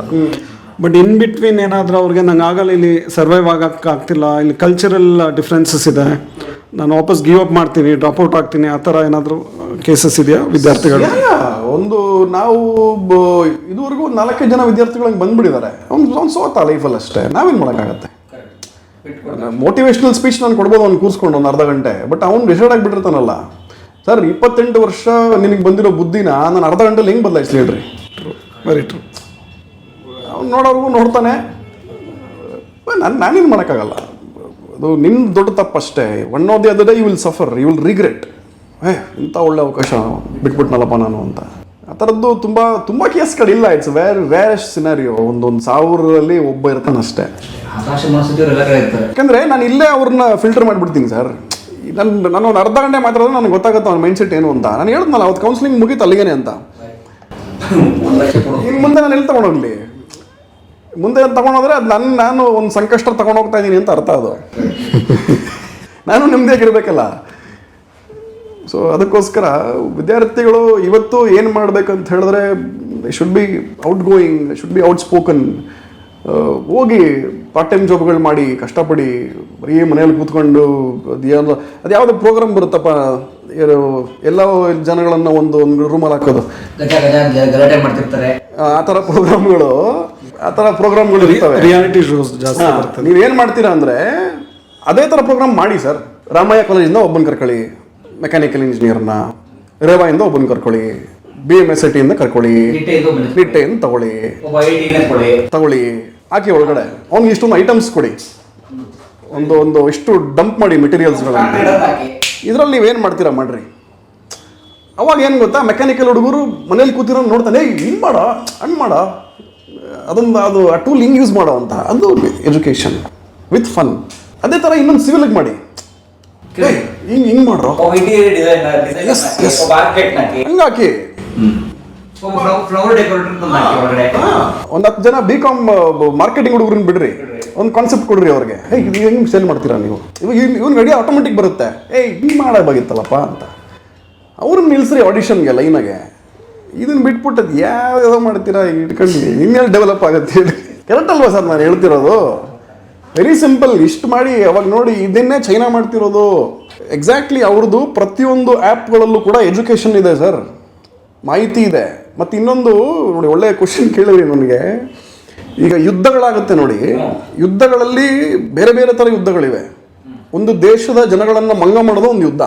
ಬಟ್ ಇನ್ ಬಿಟ್ವೀನ್ ಏನಾದರೂ ಅವ್ರಿಗೆ ನಂಗೆ ಆಗಲ್ಲ ಇಲ್ಲಿ ಸರ್ವೈವ್ ಆಗಕ್ಕೆ ಆಗ್ತಿಲ್ಲ ಇಲ್ಲಿ ಕಲ್ಚರಲ್ ಡಿಫ್ರೆನ್ಸಸ್ ಇದೆ. ನಾನು ವಾಪಸ್ ಗಿವ್ ಅಪ್ ಮಾಡ್ತೀನಿ ಡ್ರಾಪ್ ಔಟ್ ಆಗ್ತೀನಿ ಆ ಥರ ಏನಾದರೂ ಕೇಸಸ್ ಇದೆಯಾ ವಿದ್ಯಾರ್ಥಿಗಳು? ಯಾ, ಒಂದು ನಾವು ಬ- ಇದುವರೆಗೂ ಒಂದು ನಾಲ್ಕೈದು ಜನ ವಿದ್ಯಾರ್ಥಿಗಳಿಗೆ ಬಂದ್ಬಿಟ್ಟಿದ್ದಾರೆ. ಅವ್ನು ಅವ್ನು ಸೋತ ಲೈಫಲ್ಲಿ ಅಷ್ಟೇ. ನಾವೇನು ಮಾಡೋಕ್ಕಾಗತ್ತೆ? ಮೋಟಿವೇಶ್ನಲ್ ಸ್ಪೀಚ್ ನಾನು ಕೊಡ್ಬೋದು ಅವ್ನು ಕೂರಿಸ್ಕೊಂಡು ಒಂದು ಅರ್ಧ ಗಂಟೆ. ಬಟ್ ಅವ್ನು ಡಿಸೈಡ್ ಆಗಿಬಿಟ್ಟಿರ್ತಾನಲ್ಲ. ಸರ್ ಇಪ್ಪತ್ತೆಂಟು ವರ್ಷ ನಿನಗೆ ಬಂದಿರೋ ಬುದ್ಧಿನ ನಾನು ಅರ್ಧ ಗಂಟೆಲಿ ಹೆಂಗೆ ಬದಲಾಯಿಸ್ಲಿ ಹೇಳ್ರಿ? ವೆರಿ ಟ್ರೂ ಅವ್ನು ನೋಡೋರ್ಗು ನೋಡ್ತಾನೆ. ನಾನು ನಾನೇನು ಮಾಡೋಕ್ಕಾಗಲ್ಲ. ಅದು ನಿಮ್ಮ ದೊಡ್ಡ ತಪ್ಪಷ್ಟೇ. One of the other day you will suffer you will regret ಏ ಇಂಥ ಒಳ್ಳೆ ಅವಕಾಶ ಬಿಟ್ಬಿಟ್ನಲ್ಲಪ್ಪ ನಾನು ಅಂತ. ಆ ಥರದ್ದು ತುಂಬ ತುಂಬ ಕೇಸ್ಗಳಿಲ್ಲ ಇಟ್ಸ್ ವೇರ್ ವೇರ್ ಸಿನಾರಿಯೋ ಒಂದೊಂದು ಸಾವಿರದಲ್ಲಿ ಒಬ್ಬ ಇರ್ತಾನಷ್ಟೇ. ಯಾಕಂದರೆ ನಾನು ಇಲ್ಲೇ ಅವ್ರನ್ನ ಫಿಲ್ಟರ್ ಮಾಡಿಬಿಡ್ತೀನಿ ಸರ್ ನನ್ನ ನಾನು ಒಂದು ಅರ್ಧ ಗಂಟೆ ಮಾತ್ರ ನನಗೆ ಗೊತ್ತಾಗುತ್ತೆ ಅವ್ನ ಮೈಂಡ್ ಸೆಟ್ ಏನು ಅಂತ. ನಾನು ಹೇಳಿದ್ನಲ್ಲ ಅವತ್ತು ಕೌನ್ಸಿಲಿಂಗ್ ಮುಗೀತು ಅಲ್ಲಿಗೇನೆ ಅಂತ. ಇನ್ನು ಮುಂದೆ ನಾನು ಎಲ್ಲಿ ತಗೊಂಡೋಗ್ಲಿ ಮುಂದೆ ತಗೊಂಡೋದ್ರೆ ಅದು ನನ್ನ ನಾನು ಒಂದು ಸಂಕಷ್ಟ ತಗೊಂಡು ಹೋಗ್ತಾ ಇದ್ದೀನಿ ಅಂತ ಅರ್ಥ ಅದು. ನಾನು ನೆಮ್ಮದಿಯಾಗಿರ್ಬೇಕಲ್ಲ. ಸೊ ಅದಕ್ಕೋಸ್ಕರ ವಿದ್ಯಾರ್ಥಿಗಳು ಇವತ್ತು ಏನು ಮಾಡಬೇಕಂತ ಹೇಳಿದ್ರೆ should be outgoing should be outspoken ಹೋಗಿ ಪಾರ್ಟ್ ಟೈಮ್ ಜಾಬ್ಗಳು ಮಾಡಿ ಕಷ್ಟಪಡಿ ಬರೀ ಮನೆಯಲ್ಲಿ ಕೂತ್ಕೊಂಡು ಅದು ಯಾವ್ದು ಅದು ಯಾವುದೋ ಪ್ರೋಗ್ರಾಮ್ ಬರುತ್ತಪ್ಪ? ಎಲ್ಲ ಜನಗಳನ್ನ ಒಂದು ಒಂದು ರೂಮಲ್ಲಿ ಹಾಕೋದು. ಆ ಥರ ಪ್ರೋಗ್ರಾಮ್ಗಳು ಆ ಥರ ಪ್ರೋಗ್ರಾಮ್ಗಳು ಇರ್ತವೆ. ರಿಯಾಲಿಟಿ ಶೋಸ್ ಜಾಸ್ತಿ ನೀವು ನೀವೇನು ಮಾಡ್ತೀರಾ ಅಂದರೆ ಅದೇ ಥರ ಪ್ರೋಗ್ರಾಮ್ ಮಾಡಿ ಸರ್. ರಾಮಯ್ಯ ಕಾಲೇಜಿಂದ ಒಬ್ಬನ ಕರ್ಕೊಳ್ಳಿ ಮೆಕ್ಯಾನಿಕಲ್ ಇಂಜಿನಿಯರ್ನ ರೇವಾಯಿಂದ ಒಬ್ಬನ ಕರ್ಕೊಳ್ಳಿ ಬಿ ಎಂ ಎಸ್ ಐ ಟಿಯಿಂದ ಕರ್ಕೊಳ್ಳಿ ನಿಟ್ಟೆಯಿಂದ ತಗೊಳ್ಳಿ. ತಗೊಳ್ಳಿ. ಹಾಕಿ ಒಳಗಡೆ ಅವ್ನಿಗೆ ಇಷ್ಟೊಂದು ಐಟಮ್ಸ್ ಕೊಡಿ. ಒಂದು ಒಂದು ಇಷ್ಟು ಡಂಪ್ ಮಾಡಿ ಮೆಟೀರಿಯಲ್ಸ್ಗಳನ್ನು ಇದರಲ್ಲಿ ನೀವೇನು ಮಾಡ್ತೀರಾ ಮಾಡ್ರಿ. ಅವಾಗ ಏನು ಗೊತ್ತಾ? ಮೆಕ್ಯಾನಿಕಲ್ ಹುಡುಗರು ಮನೇಲಿ ಕೂತಿರೋ ನೋಡ್ತಾನೆ ಏನು ಹಿಂಗೆ ಮಾಡ ಹಂಗೆ ಮಾಡ. ಅದೊಂದು ಅದು ಆ ಟೂಲ್ ಹಿಂಗೆ ಯೂಸ್ ಮಾಡೋವಂಥ ಅಂತ ಅದು ಎಜುಕೇಷನ್ ವಿತ್ ಫನ್ ಅದೇ ಥರ ಇನ್ನೊಂದು ಸಿವಿಲ್ಗೆ ಮಾಡಿ. ಏಯ್ ಹಿಂಗೆ ಹಿಂಗೆ ಮಾಡ್ರೋ? ಹಂಗೆ ಹಾಕಿ. ಫ್ಲವರ್ ಡೆಕೋರೇಟರ್ ಹಾಕಿ ಒಳಗಡೆ. ಒಂದು ಹತ್ತು ಜನ ಬಿ ಕಾಮ್ ಮಾರ್ಕೆಟಿಂಗ್ ಹುಡುಗರನ್ನ ಬಿಡ್ರಿ. ಒಂದು ಕಾನ್ಸೆಪ್ಟ್ ಕೊಡ್ರಿ ಅವ್ರಿಗೆ. ಏಯ್ ಇದು ಹೆಂಗೆ ಸೇಲ್ ಮಾಡ್ತೀರಾ ನೀವು? ಇವಾಗ ಇವ್ನ ರೆಡಿ ಆಟೋಮೆಟಿಕ್ ಬರುತ್ತೆ. ಏಯ್ ಹಿಂಗೆ ಮಾಡಬೇಕಾಗಿತ್ತಲ್ಲಪ್ಪ ಅಂತ. ಅವ್ರನ್ನ ನಿಲ್ಸ್ರಿ ಆಡಿಷನ್ಗೆ ಲೈನಾಗೆ ಇದನ್ನ ಯಾವ ಯಾವ ಮಾಡ್ತೀರಾ ಇಟ್ಕೊಂಡು ಇನ್ನೆಲ್ಲಿ ಡೆವಲಪ್ ಆಗುತ್ತೆ ಕರೆಕ್ಟ್ ಅಲ್ವಾ ಸರ್ ನಾನು ಹೇಳ್ತಿರೋದು? ವೆರಿ ಸಿಂಪಲ್ ಇಷ್ಟು ಮಾಡಿ, ಅವಾಗ ನೋಡಿ ಇದನ್ನೇ ಚೈನಾ ಮಾಡ್ತಿರೋದು. ಎಕ್ಸಾಕ್ಟ್ಲಿ ಅವ್ರದ್ದು ಪ್ರತಿಯೊಂದು ಆ್ಯಪ್ಗಳಲ್ಲೂ ಕೂಡ ಎಜುಕೇಷನ್ ಇದೆ ಸರ್. ಮಾಹಿತಿ ಇದೆ. ಮತ್ತು ಇನ್ನೊಂದು, ನೋಡಿ ಒಳ್ಳೆಯ ಕ್ವಶನ್ ಕೇಳಿದ್ರಿ ನನಗೆ. ಈಗ ಯುದ್ಧಗಳಾಗುತ್ತೆ ನೋಡಿ. ಯುದ್ಧಗಳಲ್ಲಿ ಬೇರೆ ಬೇರೆ ಥರ ಯುದ್ಧಗಳಿವೆ. ಒಂದು ದೇಶದ ಜನಗಳನ್ನು ಮಂಗ ಮಾಡೋದು ಒಂದು ಯುದ್ಧ.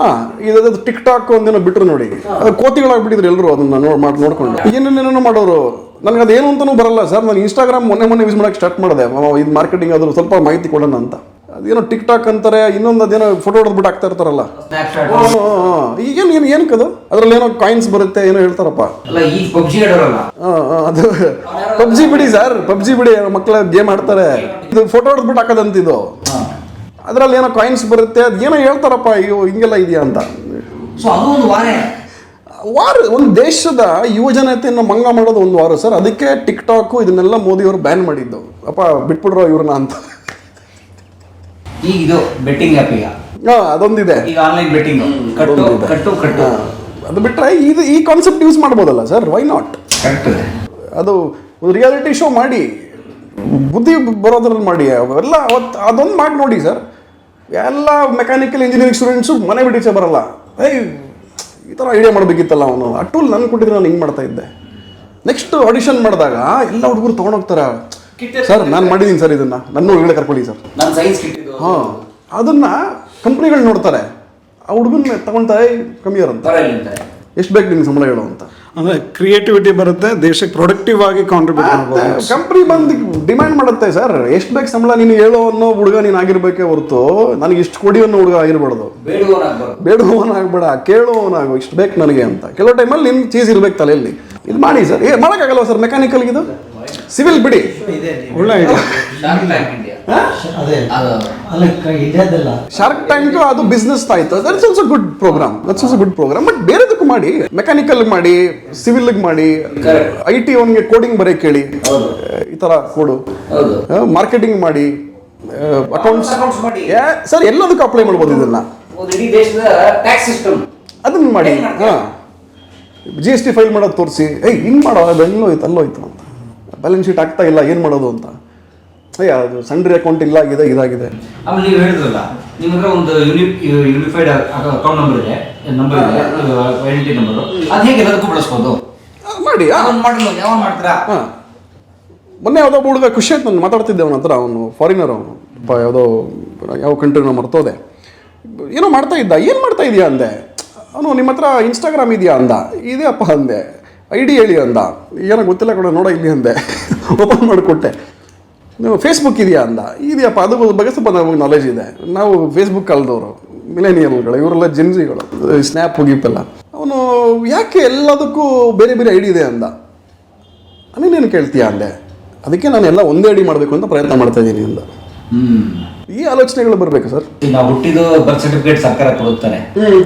ಹಾಂ ಇದು ಟಿಕ್ ಟಾಕ್ ಒಂದೇನೋ ಬಿಟ್ಟರು ನೋಡಿ. ಅದು ಕೋತಿಗಳಾಗ್ಬಿಟ್ಟಿದ್ರು ಎಲ್ಲರೂ ಅದನ್ನ ನೋಡಿ ಮಾಡಿ ನೋಡ್ಕೊಂಡು. ಏನೇನೇನೋ ಮಾಡೋರು. ನನಗೆ ಅದೇನು ಅಂತಲೂ ಬರಲ್ಲ. ಸರ್ ನಾನು ಇನ್ಸ್ಟಾಗ್ರಾಮ್ ಮೊನ್ನೆ ಮೊನ್ನೆ ಯೂಸ್ ಮಾಡೋಕ್ಕೆ ಸ್ಟಾರ್ಟ್ ಮಾಡಿದೆ. ಇದು ಮಾರ್ಕೆಟಿಂಗ್ ಅದ್ರ ಸ್ವಲ್ಪ ಮಾಹಿತಿ ಕೊಡೋಣ ಅಂತ. ಅದೇನೋ ಟಿಕ್ ಟಾಕ್ ಅಂತಾರೆ ಇನ್ನೊಂದು ಅದೇನೋ ಫೋಟೋ ಹೊಡೆದ್ಬಿಟ್ಟು ಹಾಕ್ತಾ ಇರ್ತಾರಲ್ಲ. ಈಗೇನು ಏನು ಏನಕ್ಕದು? ಅದ್ರಲ್ಲಿ ಏನೋ ಕಾಯಿನ್ಸ್ ಬರುತ್ತೆ ಏನೋ ಹೇಳ್ತಾರಪ್ಪ. ಅದು ಪಬ್ಜಿ ಬಿಡಿ ಸರ್. ಪಬ್ಜಿ ಬಿಡಿ ಮಕ್ಕಳ ಗೇಮ್ ಆಡ್ತಾರೆ. ಇದು ಫೋಟೋ ಹೊಡೆದ್ಬಿಟ್ಟು ಹಾಕೋದಂತಿದು ಅದರಲ್ಲಿ ಏನೋ ಕಾಯಿನ್ಸ್ ಬರುತ್ತೆ ಅದು ಏನೋ ಹೇಳ್ತಾರಪ್ಪ ಅಯ್ಯೋ ಹಿಂಗೆಲ್ಲ ಇದೆಯಾ ಅಂತ. ಸೊ ಅದು ಒಂದು ವಾರ. ವಾರ ಒಂದು ದೇಶದ ಯುವ ಜನತೆಯನ್ನು ಮಂಗ ಮಾಡೋದು ಒಂದು ವಾರ ಸರ್. ಅದಕ್ಕೆ ಟಿಕ್ ಟಾಕು ಇದನ್ನೆಲ್ಲ ಮೋದಿಯವರು ಬ್ಯಾನ್ ಮಾಡಿದ್ದು. ಅಪ್ಪ ಬಿಟ್ಬಿಡ್ರೋ ಇವ್ರನ್ನ ಅಂತ. ಈಗ ಇದು ಬೆಟ್ಟಿಂಗ್ ಆ್ಯಪ್ ಈಗ. ಹಾಂ ಅದೊಂದಿದೆ. ಈಗ ಆನ್ಲೈನ್ ಬೆಟ್ಟಿಂಗ್ ಕಟ್ಟು ಕಟ್ಟು ಕಟ್ಟು. ಅದು ಬಿಟ್ಟರೆ ಇದು ಈ ಕಾನ್ಸೆಪ್ಟ್ ಯೂಸ್ ಮಾಡ್ಬೋದಲ್ಲ ಸರ್? ವೈ ನಾಟ್ ಕರೆಕ್ಟ್ ಅದು ಒಂದು ರಿಯಾಲಿಟಿ ಶೋ ಮಾಡಿ ಬುದ್ಧಿ ಬರೋದ್ರಲ್ಲಿ ಮಾಡಿ ಅವೆಲ್ಲ ಅವತ್ತು ಅದೊಂದು ಮಾಡಿ ನೋಡಿ ಸರ್. ಎಲ್ಲ ಮೆಕ್ಯಾನಿಕಲ್ ಇಂಜಿನಿಯರಿಂಗ್ ಸ್ಟೂಡೆಂಟ್ಸು ಮನೆ ಬಿಡಿಸೇ ಬರಲ್ಲ. ಏಯ್ ಈ ಥರ ಐಡಿಯಾ ಮಾಡಬೇಕಿತ್ತಲ್ಲ ಅವನು. ಆ ಟೂಲ್ ನನಗೆ ಕೊಟ್ಟಿದ್ರೆ ನಾನು ಹಿಂಗೆ ಮಾಡ್ತಾ ಇದ್ದೆ. ನೆಕ್ಸ್ಟ್ ಆಡಿಷನ್ ಮಾಡಿದಾಗ ಎಲ್ಲ ಹುಡುಗರು ತೊಗೊಂಡೋಗ್ತಾರೆ. ಸರ್ ನಾನು ಮಾಡಿದ್ದೀನಿ ಸರ್ ಇದನ್ನು. ನನ್ನ ಒಳಗಡೆ ಕರ್ಕೊಳ್ಳಿ ಸರ್ ನಾನು ಹಾಂ. ಅದನ್ನು ಕಂಪ್ನಿಗಳು ನೋಡ್ತಾರೆ. ಆ ಹುಡುಗನ ತಗೊಳ್ತಾರೆ ಕಮ್ಮಿ ಅಂತ. ಎಷ್ಟು ಬೇಕು ನಿಮ್ಗೆ ಸಂಬಳ ಹೇಳು ಅಂತ. ಅಂದ್ರೆ ಕ್ರಿಯೇಟಿವಿಟಿ ಬರುತ್ತೆ ದೇಶಕ್ಕೆ ಪ್ರೊಡಕ್ಟಿವ್ ಆಗಿ ಕಾಂಟ್ರಿಬ್ಯೂಟ್ ಮಾಡ್ಬೋದು. ಕಂಪ್ನಿ ಬಂದು ಡಿಮ್ಯಾಂಡ್ ಮಾಡುತ್ತೆ ಸರ್ ಎಷ್ಟು ಬೇಕು ಸಂಬಳ ನೀನು ಹೇಳೋ ಅನ್ನೋ ಹುಡುಗ ನೀನು ಆಗಿರ್ಬೇಕೇ ಹೊರತು ನನಗೆ ಇಷ್ಟು ಕೊಡಿ ಅನ್ನೋ ಹುಡುಗ ಆಗಿರ್ಬಾರ್ದು. ಬೇಡುವವನಾಗ್ಬೇಡ ಕೇಳುವವನಾಗು ಇಷ್ಟು ಬೇಕು ನನಗೆ ಅಂತ. ಕೆಲವು ಟೈಮಲ್ಲಿ ನಿನ್ನ ಚೀಸ್ ಇರ್ಬೇಕು ತಲೆಯಲ್ಲಿ. ಇದು ಮಾಡಿ ಸರ್ ಏ ಮಾಡೋಕ್ಕಾಗಲ್ವ ಸರ್ ಮೆಕ್ಯಾನಿಕಲ್ ಇದು ಸಿವಿಲ್ ಬಿಡಿ. ಒಳ್ಳೆ. ಶಾರ್ಕ್ ಟ್ಯಾಂಕ್ ಇಂಡಿಯಾ ಅದೇ. ಅದು. ಅಲ್ಲ ಕ- ಇಂಡಿಯಾದಲ್ಲ ಶಾರ್ಕ್ ಟ್ಯಾಂಕ್ ಅದು ಬಿಸ್ನೆಸ್ ಆಯ್ತು that's also good programme that's also good programme but ಬೇರೆದಕ್ಕೂ ಮಾಡಿ ಮೆಕ್ಯಾನಿಕಲ್ ಮಾಡಿ ಸಿವಿಲ್ ಮಾಡಿ ಐ ಟಿ ಅವನಿಗೆ ಕೋಡಿಂಗ್ ಬರೀ ಕೇಳಿ. ಈ ತರ ಕೋಡು. ಹೌದು. ಮಾರ್ಕೆಟಿಂಗ್ ಮಾಡಿ ಅಕೌಂಟ್ಸ್. ಸರ್ ಎಲ್ಲದಕ್ಕೂ ಅಪ್ಲೈ ಮಾಡ್ಬೋದು ಇದನ್ನ. ಅದನ್ನ ಮಾಡಿ. ಹಾಂ. ಜಿ ಎಸ್ ಟಿ ಫೈಲ್ ಮಾಡೋದು ತೋರಿಸಿ. ಏಯ್ ಹಿಂಗೆ ಮಾಡೋ ಅದು ಎಲ್ಲೋ ಅಲ್ಲೋಯ್ತು? ಬ್ಯಾಲೆನ್ಸ್ ಶೀಟ್ ಆಗ್ತಾ ಇಲ್ಲ ಏನು ಮಾಡೋದು ಅಂತ? ಅಯ್ಯ ಅದು ಸಣ್ಣ ಅಕೌಂಟ್ ಇಲ್ಲ ಆಗಿದೆ ಇದಾಗಿದೆ. ಆಮೇಲೆ ನೀವು ಹೇಳಿದ್ರಲ್ಲ ನಿಮ್ಮ ಹತ್ರ ಒಂದು ಯೂನಿ ಯೂನಿಫೈಡ್ ಅಕೌಂಟ್ ನಂಬರ್ ಇದೆ ನಂಬರ್ ಇದೆ ಐಡೆಂಟಿ ನಂಬರ್ ಅದು ಹೇಗೆ ಎಲ್ಲದಕ್ಕೂ ಬಳಸ್ಬೋದು? ಮಾಡಿ ಮಾಡಲು ಯಾವ ಮಾಡ್ತೀರಾ? ಮೊನ್ನೆ ಯಾವುದೋ ಹುಡುಗ ಖುಷಿ ಆಯ್ತು ನಾನು ಮಾತಾಡ್ತಿದ್ದೆ ಅವನ ಹತ್ರ ಅವನು ಫಾರಿನರ್ ಅವನು. ಯಾವುದೋ ಯಾವ ಕಂಟ್ರಿನೋ ಮರ್ತೋದೆ. ಏನೋ ಮಾಡ್ತಾ ಇದ್ದ ಏನು ಮಾಡ್ತಾ ಇದೆಯಾ ಅಂದೆ. ಅವನು ನಿಮ್ಮ ಹತ್ರ ಇನ್ಸ್ಟಾಗ್ರಾಮ್ ಇದೆಯಾ ಅಂದ. ಇದೆಯಪ್ಪ ಅಂದೆ. ಐ ಡಿ ಹೇಳಿ ಅಂದ. ಏನೋ ಗೊತ್ತಿಲ್ಲ ಕೂಡ ನೋಡ ಇಲ್ಲಿ ಅಂದೆ. ಓಪನ್ ಮಾಡಿಕೊಟ್ಟೆ. ನೀವು ಫೇಸ್ಬುಕ್ ಇದೆಯಾ ಅಂದ. ಇದೆಯಪ್ಪ, ಅದು ಬಗ್ಗೆ ಸ್ವಲ್ಪ ನಮಗೆ ನಾಲೆಜ್ ಇದೆ. ನಾವು ಫೇಸ್ಬುಕ್ ಕಲ್ದವರು ಮಿಲೇನಿಯಲ್ಗಳು ಇವರೆಲ್ಲ ಜಿನ್ಜಿಗಳು ಸ್ನ್ಯಾಪ್ ಗೀಪೆಲ್ಲ ಅವನು ಯಾಕೆ ಎಲ್ಲದಕ್ಕೂ ಬೇರೆ ಬೇರೆ ಐಡಿ ಇದೆ ಅಂದ. ನೀನೇನು ಕೇಳ್ತೀಯ ಅಂದೆ. ಅದಕ್ಕೆ ನಾನು ಎಲ್ಲ ಒಂದೇ ಐಡಿ ಮಾಡಬೇಕು ಅಂತ ಪ್ರಯತ್ನ ಮಾಡ್ತಾ ಇದ್ದೀನಿ ಅಂದ. ಈ ಆಲೋಚನೆಗಳು ಬರಬೇಕು ಸರ್? ನಾವು ಹುಟ್ಟಿದ ಬರ್ತ್ ಸರ್ಟಿಫಿಕೇಟ್ ಸರ್ಕಾರ ಕೊಡುತ್ತಾನೆ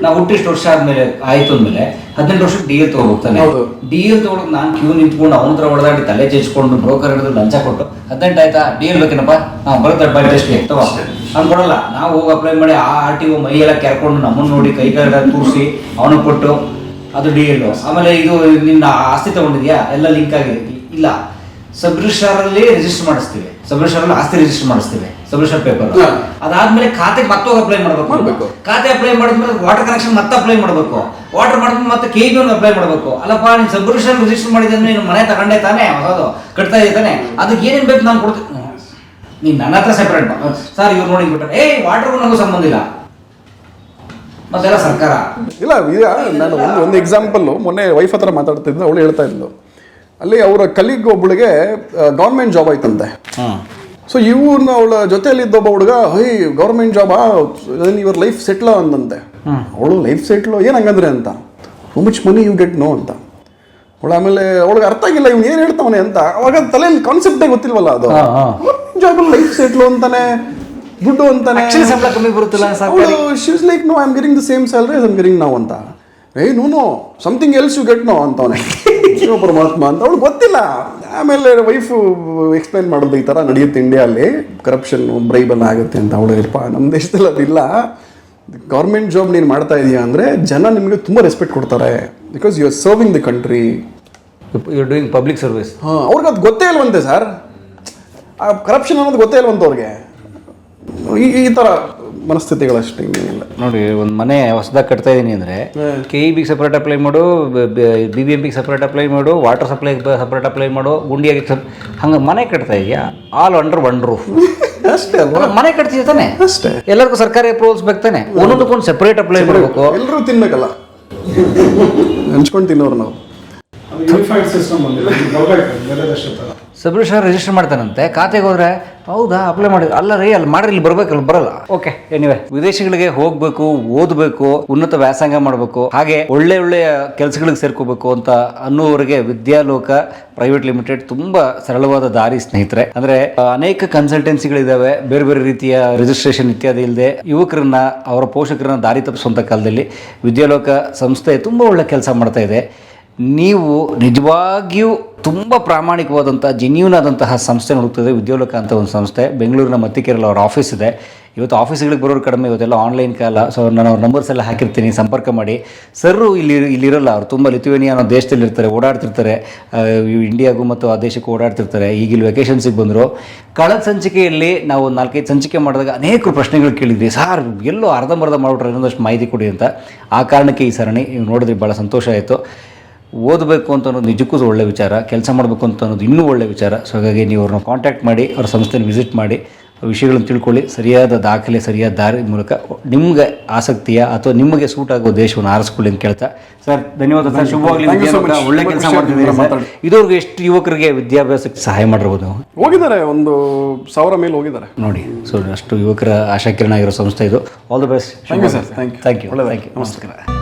ನಾವು ಹುಟ್ಟಿಷ್ಟು ವರ್ಷ ಆದ್ಮೇಲೆ ಆಯ್ತು ಅಂದ್ಮೇಲೆ ಹದಿನೆಂಟು ವರ್ಷಕ್ಕೆ ಡಿ ಎಲ್ ತಗೋತಾನೆ ಹೌದು. ಡಿ ಎಲ್ ತಗೊಂಡು ನಾನು ಕ್ಯೂ ನಿಂತ್ಕೊಂಡು ಅವನ ಹತ್ರ ಹೊಡೆದಾಡಿ ತಲೆ ಚೇಚ್ಕೊಂಡು ಬ್ರೋಕರ್ ಹಿಡಿದು ಲಂಚ ಕೊಟ್ಟು ಹದಿನೆಂಟು ಆಯ್ತಾ? ಡಿ ಎಲ್ ಬೇಕೇನಪ್ಪ? ಹಾ ಬರುತ್ತೆ ಬೈ ಟೆಸ್ಟ್ ತಗೋ. ಹಂಗ್ ಕೊಡಲ್ಲ. ನಾವು ಹೋಗಿ ಅಪ್ಲೈ ಮಾಡಿ ಆ ಆರ್ ಟಿ ಒ ಮೈ ಎಲ್ಲ ಕೆರ್ಕೊಂಡು ನಮ್ಮನ್ನ ನೋಡಿ ಕೈ ಕಾಲ ತೂರಿಸಿ ಅವನಿಗೆ ಕೊಟ್ಟು ಅದು ಡಿ ಎಲ್ ಆಮೇಲೆ ಇದು ನಿನ್ನ ಆಸ್ತಿ ತಗೊಂಡಿದ್ಯಾ? ಎಲ್ಲ ಲಿಂಕ್ ಆಗಿದೆ. ಇಲ್ಲ. ಸಬ್ ರಿಜಿಸ್ಟ್ರಾರಲ್ಲಿ ರಿಜಿಸ್ಟರ್ ಮಾಡಿಸ್ತೀವಿ. ಸಬ್ ರಿಜಿಸ್ಟ್ರಾರಲ್ಲಿ ಆಸ್ತಿ ರಿಜಿಸ್ಟರ್ ಮಾಡಿಸ್ತೀವಿ. Register paper. ಅದಾದ್ಮೇಲೆ ಖಾತೆಗೆ ಮತ್ತೋಗಿ ಅಪ್ಲೈ ಮಾಡ್ಬೇಕು. ಖಾತೆ ಅಪ್ಲೈ ಮಾಡಿದ್ಮೇಲೆ ವಾಟರ್ ಕನೆಕ್ಷನ್ ಮತ್ತೆ ಅಪ್ಲೈ ಮಾಡಬೇಕು. ವಾಟರ್ ಮಾಡಿದ್ರೆ ಮತ್ತೆ ಕೆ ಬಿ ಅಪ್ಲೈ ಮಾಡಬೇಕು. ಅಲ್ಲಪ್ಪ ನೀನು ಸಬ್ಸ್ಕ್ರಿಪ್ಷನ್ ರಿಜಿಸ್ಟರ್ ರಿಜಿಸ್ಟರ್ ಮಾಡಿದ್ರೆ ನೀನು ಮನೆ ತಗೊಂಡೆ ತಾನೆ? ಅದು ಕಟ್ತಾ ಇದೆ ತಾನೇ? ಅದಕ್ಕೆ ಏನೇನು ಬೇಕು ನಾನು ಕೊಡ್ತೀನಿ. ನೀನು ನನ್ನ ಹತ್ರ ಸೆಪರೇಟ್ ಸರ್ ಇವ್ರು ನೋಡಿ ಬಿಟ್ಟರೆ ಏ ವಾಟರ್ಗೂ ನನಗೂ ಸಂಬಂಧ ಇಲ್ಲ. ಮತ್ತೆಲ್ಲ ಸರ್ಕಾರ. ಇಲ್ಲ ಈಗ ನಾನು ಒಂದು ಒಂದು ಎಕ್ಸಾಂಪಲ್ಲು ಮೊನ್ನೆ ವೈಫ್ ಹತ್ರ ಮಾತಾಡ್ತಿದ್ದೆ ಅವಳು ಹೇಳ್ತಾ ಇದ್ಲು. ಅಲ್ಲಿ ಅವರ ಕಲೀಗ್ ಒಬ್ಬಳಿಗೆ ಗೌರ್ಮೆಂಟ್ ಜಾಬ್ ಆಯ್ತಂತೆ. ಸೊ ಇವನು ಅವಳ ಜೊತೆಯಲ್ಲಿದ್ದ ಒಬ್ಬ ಹುಡುಗ ಹೈ ಗೌರ್ಮೆಂಟ್ ಜಾಬಾ ಇವ್ರ ಲೈಫ್ ಸೆಟ್ಲ ಅಂದಂತೆ. ಅವಳು ಲೈಫ್ ಸೆಟ್ಲು ಏನು ಹಂಗಂದ್ರೆ ಅಂತ. How much money you get no ಅಂತ. ಅವಳು ಆಮೇಲೆ ಅವಳಿಗೆ ಅರ್ಥ ಆಗಿಲ್ಲ ಇವ್ನು ಏನು ಹೇಳ್ತಾವನೆ ಅಂತ. ಅವಾಗ ತಲೆಯಲ್ಲಿ ಕಾನ್ಸೆಪ್ಟೇ ಗೊತ್ತಿಲ್ವಲ್ಲ ಅದು. ಜಾಬ್ ಲೈಫ್ ಸೆಟ್ಲು ಅಂತಾನೆ ದುಡ್ಡು ಅಂತಾನೆ. ಅವಳು like no I am giving the same salary I am getting ನಾವು ಅಂತ. ಏ no no something else you get no ಅಂತವನೆ. Shiva ಪರಮಾತ್ಮ ಅಂತ. ಅವಳು ಗೊತ್ತಿಲ್ಲ. ಆಮೇಲೆ ವೈಫು ಎಕ್ಸ್ಪ್ಲೈನ್ ಮಾಡೋದು ಈ ಥರ ನಡೆಯುತ್ತೆ ಇಂಡಿಯಲ್ಲಿ ಕರಪ್ಷನ್ ಬ್ರೈಬಲ್ ಆಗುತ್ತೆ ಅಂತ ಅವಳು ಇರಪ್ಪ ನಮ್ಮ ದೇಶದಲ್ಲಿ ಅದಿಲ್ಲ. ಗೌರ್ಮೆಂಟ್ ಜಾಬ್ ನೀನು ಮಾಡ್ತಾ ಇದೀಯಾ ಅಂದರೆ ಜನ ನಿಮಗೆ ತುಂಬ ರೆಸ್ಪೆಕ್ಟ್ ಕೊಡ್ತಾರೆ. Because you are serving the country you doing public service ಹಾಂ ಅವ್ರಿಗೆ ಅದು ಗೊತ್ತೇ ಇಲ್ವಂತೆ ಸರ್ ಆ ಕರಪ್ಷನ್ ಅನ್ನೋದು ಗೊತ್ತೇ ಇಲ್ವಂತ ಅವ್ರಿಗೆ. ಈ ಈ ಥರ ಮನಸ್ಥಿತಿಗಳಷ್ಟೇ ಇಲ್ಲ ನೋಡಿ ಒಂದು ಮನೆ ಹೊಸದಾಗಿ ಕಟ್ತಾ ಇದೀನಿ ಅಂದ್ರೆ ಕೆ ಇ ಬಿಗೆ ಸಪ್ರೇಟ್ ಅಪ್ಲೈ ಮಾಡು ಬಿ ಬಿ ಎಂ ಬಿಗೆ ಸಪ್ರೇಟ್ ಅಪ್ಲೈ ಮಾಡು ವಾಟರ್ ಸಪ್ಲೈ ಸಪ್ರೇಟ್ ಅಪ್ಲೈ ಮಾಡು ಗುಂಡಿಯಾಗಿ ಹಂಗೆ ಮನೆ ಕಟ್ತಾ ಇದೆಯಾ? ಆಲ್ ಅಂಡರ್ ಒನ್ ರೂಫ್ ಅಷ್ಟೇ ಅಲ್ವಾ? ಮನೆ ಕಟ್ತೀಯ ತಾನೆ? ಅಷ್ಟೇ. ಎಲ್ಲರಿಗೂ ಸರ್ಕಾರಿ ಅಪ್ರೂವಲ್ಸ್ ಬೇಕು ತಾನೆ? ಒಂದೊಂದಕ್ಕೊಂದು ಸೆಪರೇಟ್ ಅಪ್ಲೈ ಮಾಡಬೇಕು. ಎಲ್ಲರೂ ತಿನ್ಬೇಕಲ್ಲ? ಹಂಚ್ಕೊಂಡು ತಿನ್ನೋರು ನಾವು. ಯೂನಿಫೈಡ್ ಸಿಸ್ಟಮ್ ಬಂದಿದೆ ಬೇರೆ ದೇಶದ ಥರ ಸಬ್ ರಿಜಿಸ್ಟರ್ ಮಾಡ್ತಾನಂತೆ. ಖಾತೆಗೆ ಹೋದ್ರೆ ಹೌದಾ ಅಪ್ಲೈ ಮಾಡಿ ಅಲ್ಲ ರೀ ಅಲ್ಲಿ ಮಾಡ್ರಿ ಇಲ್ಲಿ ಬರ್ಬೇಕಲ್ಲ ಬರಲ್ಲ. ಓಕೆ ಎನಿವೆ ವಿದೇಶಗಳಿಗೆ ಹೋಗ್ಬೇಕು ಓದಬೇಕು ಉನ್ನತ ವ್ಯಾಸಂಗ ಮಾಡಬೇಕು ಹಾಗೆ ಒಳ್ಳೆ ಒಳ್ಳೆಯ ಕೆಲಸಗಳಿಗೆ ಸೇರ್ಕೋಬೇಕು ಅಂತ ಅನ್ನೋವರೆಗೆ ವಿದ್ಯಾಲೋಕ ಪ್ರೈವೇಟ್ ಲಿಮಿಟೆಡ್ ತುಂಬಾ ಸರಳವಾದ ದಾರಿ ಸ್ನೇಹಿತರೆ. ಅಂದ್ರೆ ಅನೇಕ ಕನ್ಸಲ್ಟೆನ್ಸಿಗಳಿದಾವೆ ಬೇರೆ ಬೇರೆ ರೀತಿಯ ರಿಜಿಸ್ಟ್ರೇಷನ್ ಇತ್ಯಾದಿ ಇಲ್ಲದೆ ಯುವಕರನ್ನ ಅವರ ಪೋಷಕರನ್ನ ದಾರಿ ತಪ್ಪಿಸುವಂತ ಕಾಲದಲ್ಲಿ ವಿದ್ಯಾಲೋಕ ಸಂಸ್ಥೆ ತುಂಬಾ ಒಳ್ಳೆ ಕೆಲಸ ಮಾಡ್ತಾ ಇದೆ. ನೀವು ನಿಜವಾಗಿಯೂ ತುಂಬ ಪ್ರಾಮಾಣಿಕವಾದಂಥ ಜೆನ್ಯೂನ್ ಆದಂತಹ ಸಂಸ್ಥೆ ನೋಡುತ್ತದೆ ವಿದ್ಯಾಲೋಕ ಅಂತ ಒಂದು ಸಂಸ್ಥೆ. ಬೆಂಗಳೂರಿನ ಮತ್ತಿಕೆರೆಯಲ್ಲಿ ಅವರ ಆಫೀಸ್ ಇದೆ. ಇವತ್ತು ಆಫೀಸ್ಗಳಿಗೆ ಬರೋರು ಕಡಿಮೆ, ಇವತ್ತೆಲ್ಲ ಆನ್ಲೈನ್ ಕಾಲ. ಸೊ ನಾನು ಅವ್ರ ನಂಬರ್ಸ್ ಎಲ್ಲ ಹಾಕಿರ್ತೀನಿ, ಸಂಪರ್ಕ ಮಾಡಿ. ಸರ್ರು ಇಲ್ಲಿ ಇಲ್ಲಿರಲ್ಲ ಅವ್ರು. ತುಂಬ ಲಿಥುವೇನಿಯಾ ಅನ್ನೋ ದೇಶದಲ್ಲಿ ಇರ್ತಾರೆ, ಓಡಾಡ್ತಿರ್ತಾರೆ. ಇಂಡಿಯಾಗೂ ಮತ್ತು ಆ ದೇಶಕ್ಕೂ ಓಡಾಡ್ತಿರ್ತಾರೆ. ಈಗ ಇಲ್ಲಿ ವೆಕೇಷನ್ಸಿಗೆ ಬಂದರು. ಕಳೆದ ಸಂಚಿಕೆಯಲ್ಲಿ ನಾವು ನಾಲ್ಕೈದು ಸಂಚಿಕೆ ಮಾಡಿದಾಗ ಅನೇಕ ಪ್ರಶ್ನೆಗಳು ಕೇಳಿದ್ವಿ. ಸಾರ್, ಎಲ್ಲೋ ಅರ್ಧಂಬರ್ಧ ಮಾಡಿಬಿಟ್ರೆ ಇನ್ನೊಂದಷ್ಟು ಮಾಹಿತಿ ಕೊಡಿ ಅಂತ. ಆ ಕಾರಣಕ್ಕೆ ಈ ಸರಣಿ ನೋಡಿದ್ರೆ ಭಾಳ ಸಂತೋಷ ಆಯಿತು. ಓದಬೇಕು ಅಂತ ಅನ್ನೋದು ನಿಜಕ್ಕೂ ಒಳ್ಳೆ ವಿಚಾರ ಕೆಲಸ ಮಾಡಬೇಕು ಅಂತ ಅನ್ನೋದು ಇನ್ನೂ ಒಳ್ಳೆ ವಿಚಾರ. ಸೊ ಹಾಗಾಗಿ ನೀವು ಅವ್ರನ್ನ ಕಾಂಟ್ಯಾಕ್ಟ್ ಮಾಡಿ ಅವ್ರ ಸಂಸ್ಥೆನ ವಿಸಿಟ್ ಮಾಡಿ ವಿಷಯಗಳನ್ನು ತಿಳ್ಕೊಳ್ಳಿ. ಸರಿಯಾದ ದಾಖಲೆ ಸರಿಯಾದ ದಾರಿ ಮೂಲಕ ನಿಮಗೆ ಆಸಕ್ತಿಯ ಅಥವಾ ನಿಮಗೆ ಸೂಟ್ ಆಗೋ ದೇಶವನ್ನು ಆರಿಸ್ಕೊಳ್ಳಿ ಅಂತ ಕೇಳ್ತಾ. ಸರ್ ಧನ್ಯವಾದ ಸರ್. ಶುಭವಾಗಲಿ. ಒಳ್ಳೆ ಕೆಲಸ ಮಾಡ್ತಿದ್ದೀರಿ ಇದುವರೆಗೂ ಎಷ್ಟು ಯುವಕರಿಗೆ ವಿದ್ಯಾಭ್ಯಾಸಕ್ಕೆ ಸಹಾಯ ಮಾಡಿರ್ಬೋದು ನಾವು? ಹೋಗಿದ್ದಾರೆ ಒಂದು ಸಾವಿರ ಮೇಲೆ ಹೋಗಿದ್ದಾರೆ. ನೋಡಿ ಸೊ ಅಷ್ಟು ಯುವಕರ ಆಶಾಕಿರಣ ಆಗಿರೋ ಸಂಸ್ಥೆ ಇದು. All the best thank you sir. Thank you. Thank you ನಮಸ್ಕಾರ.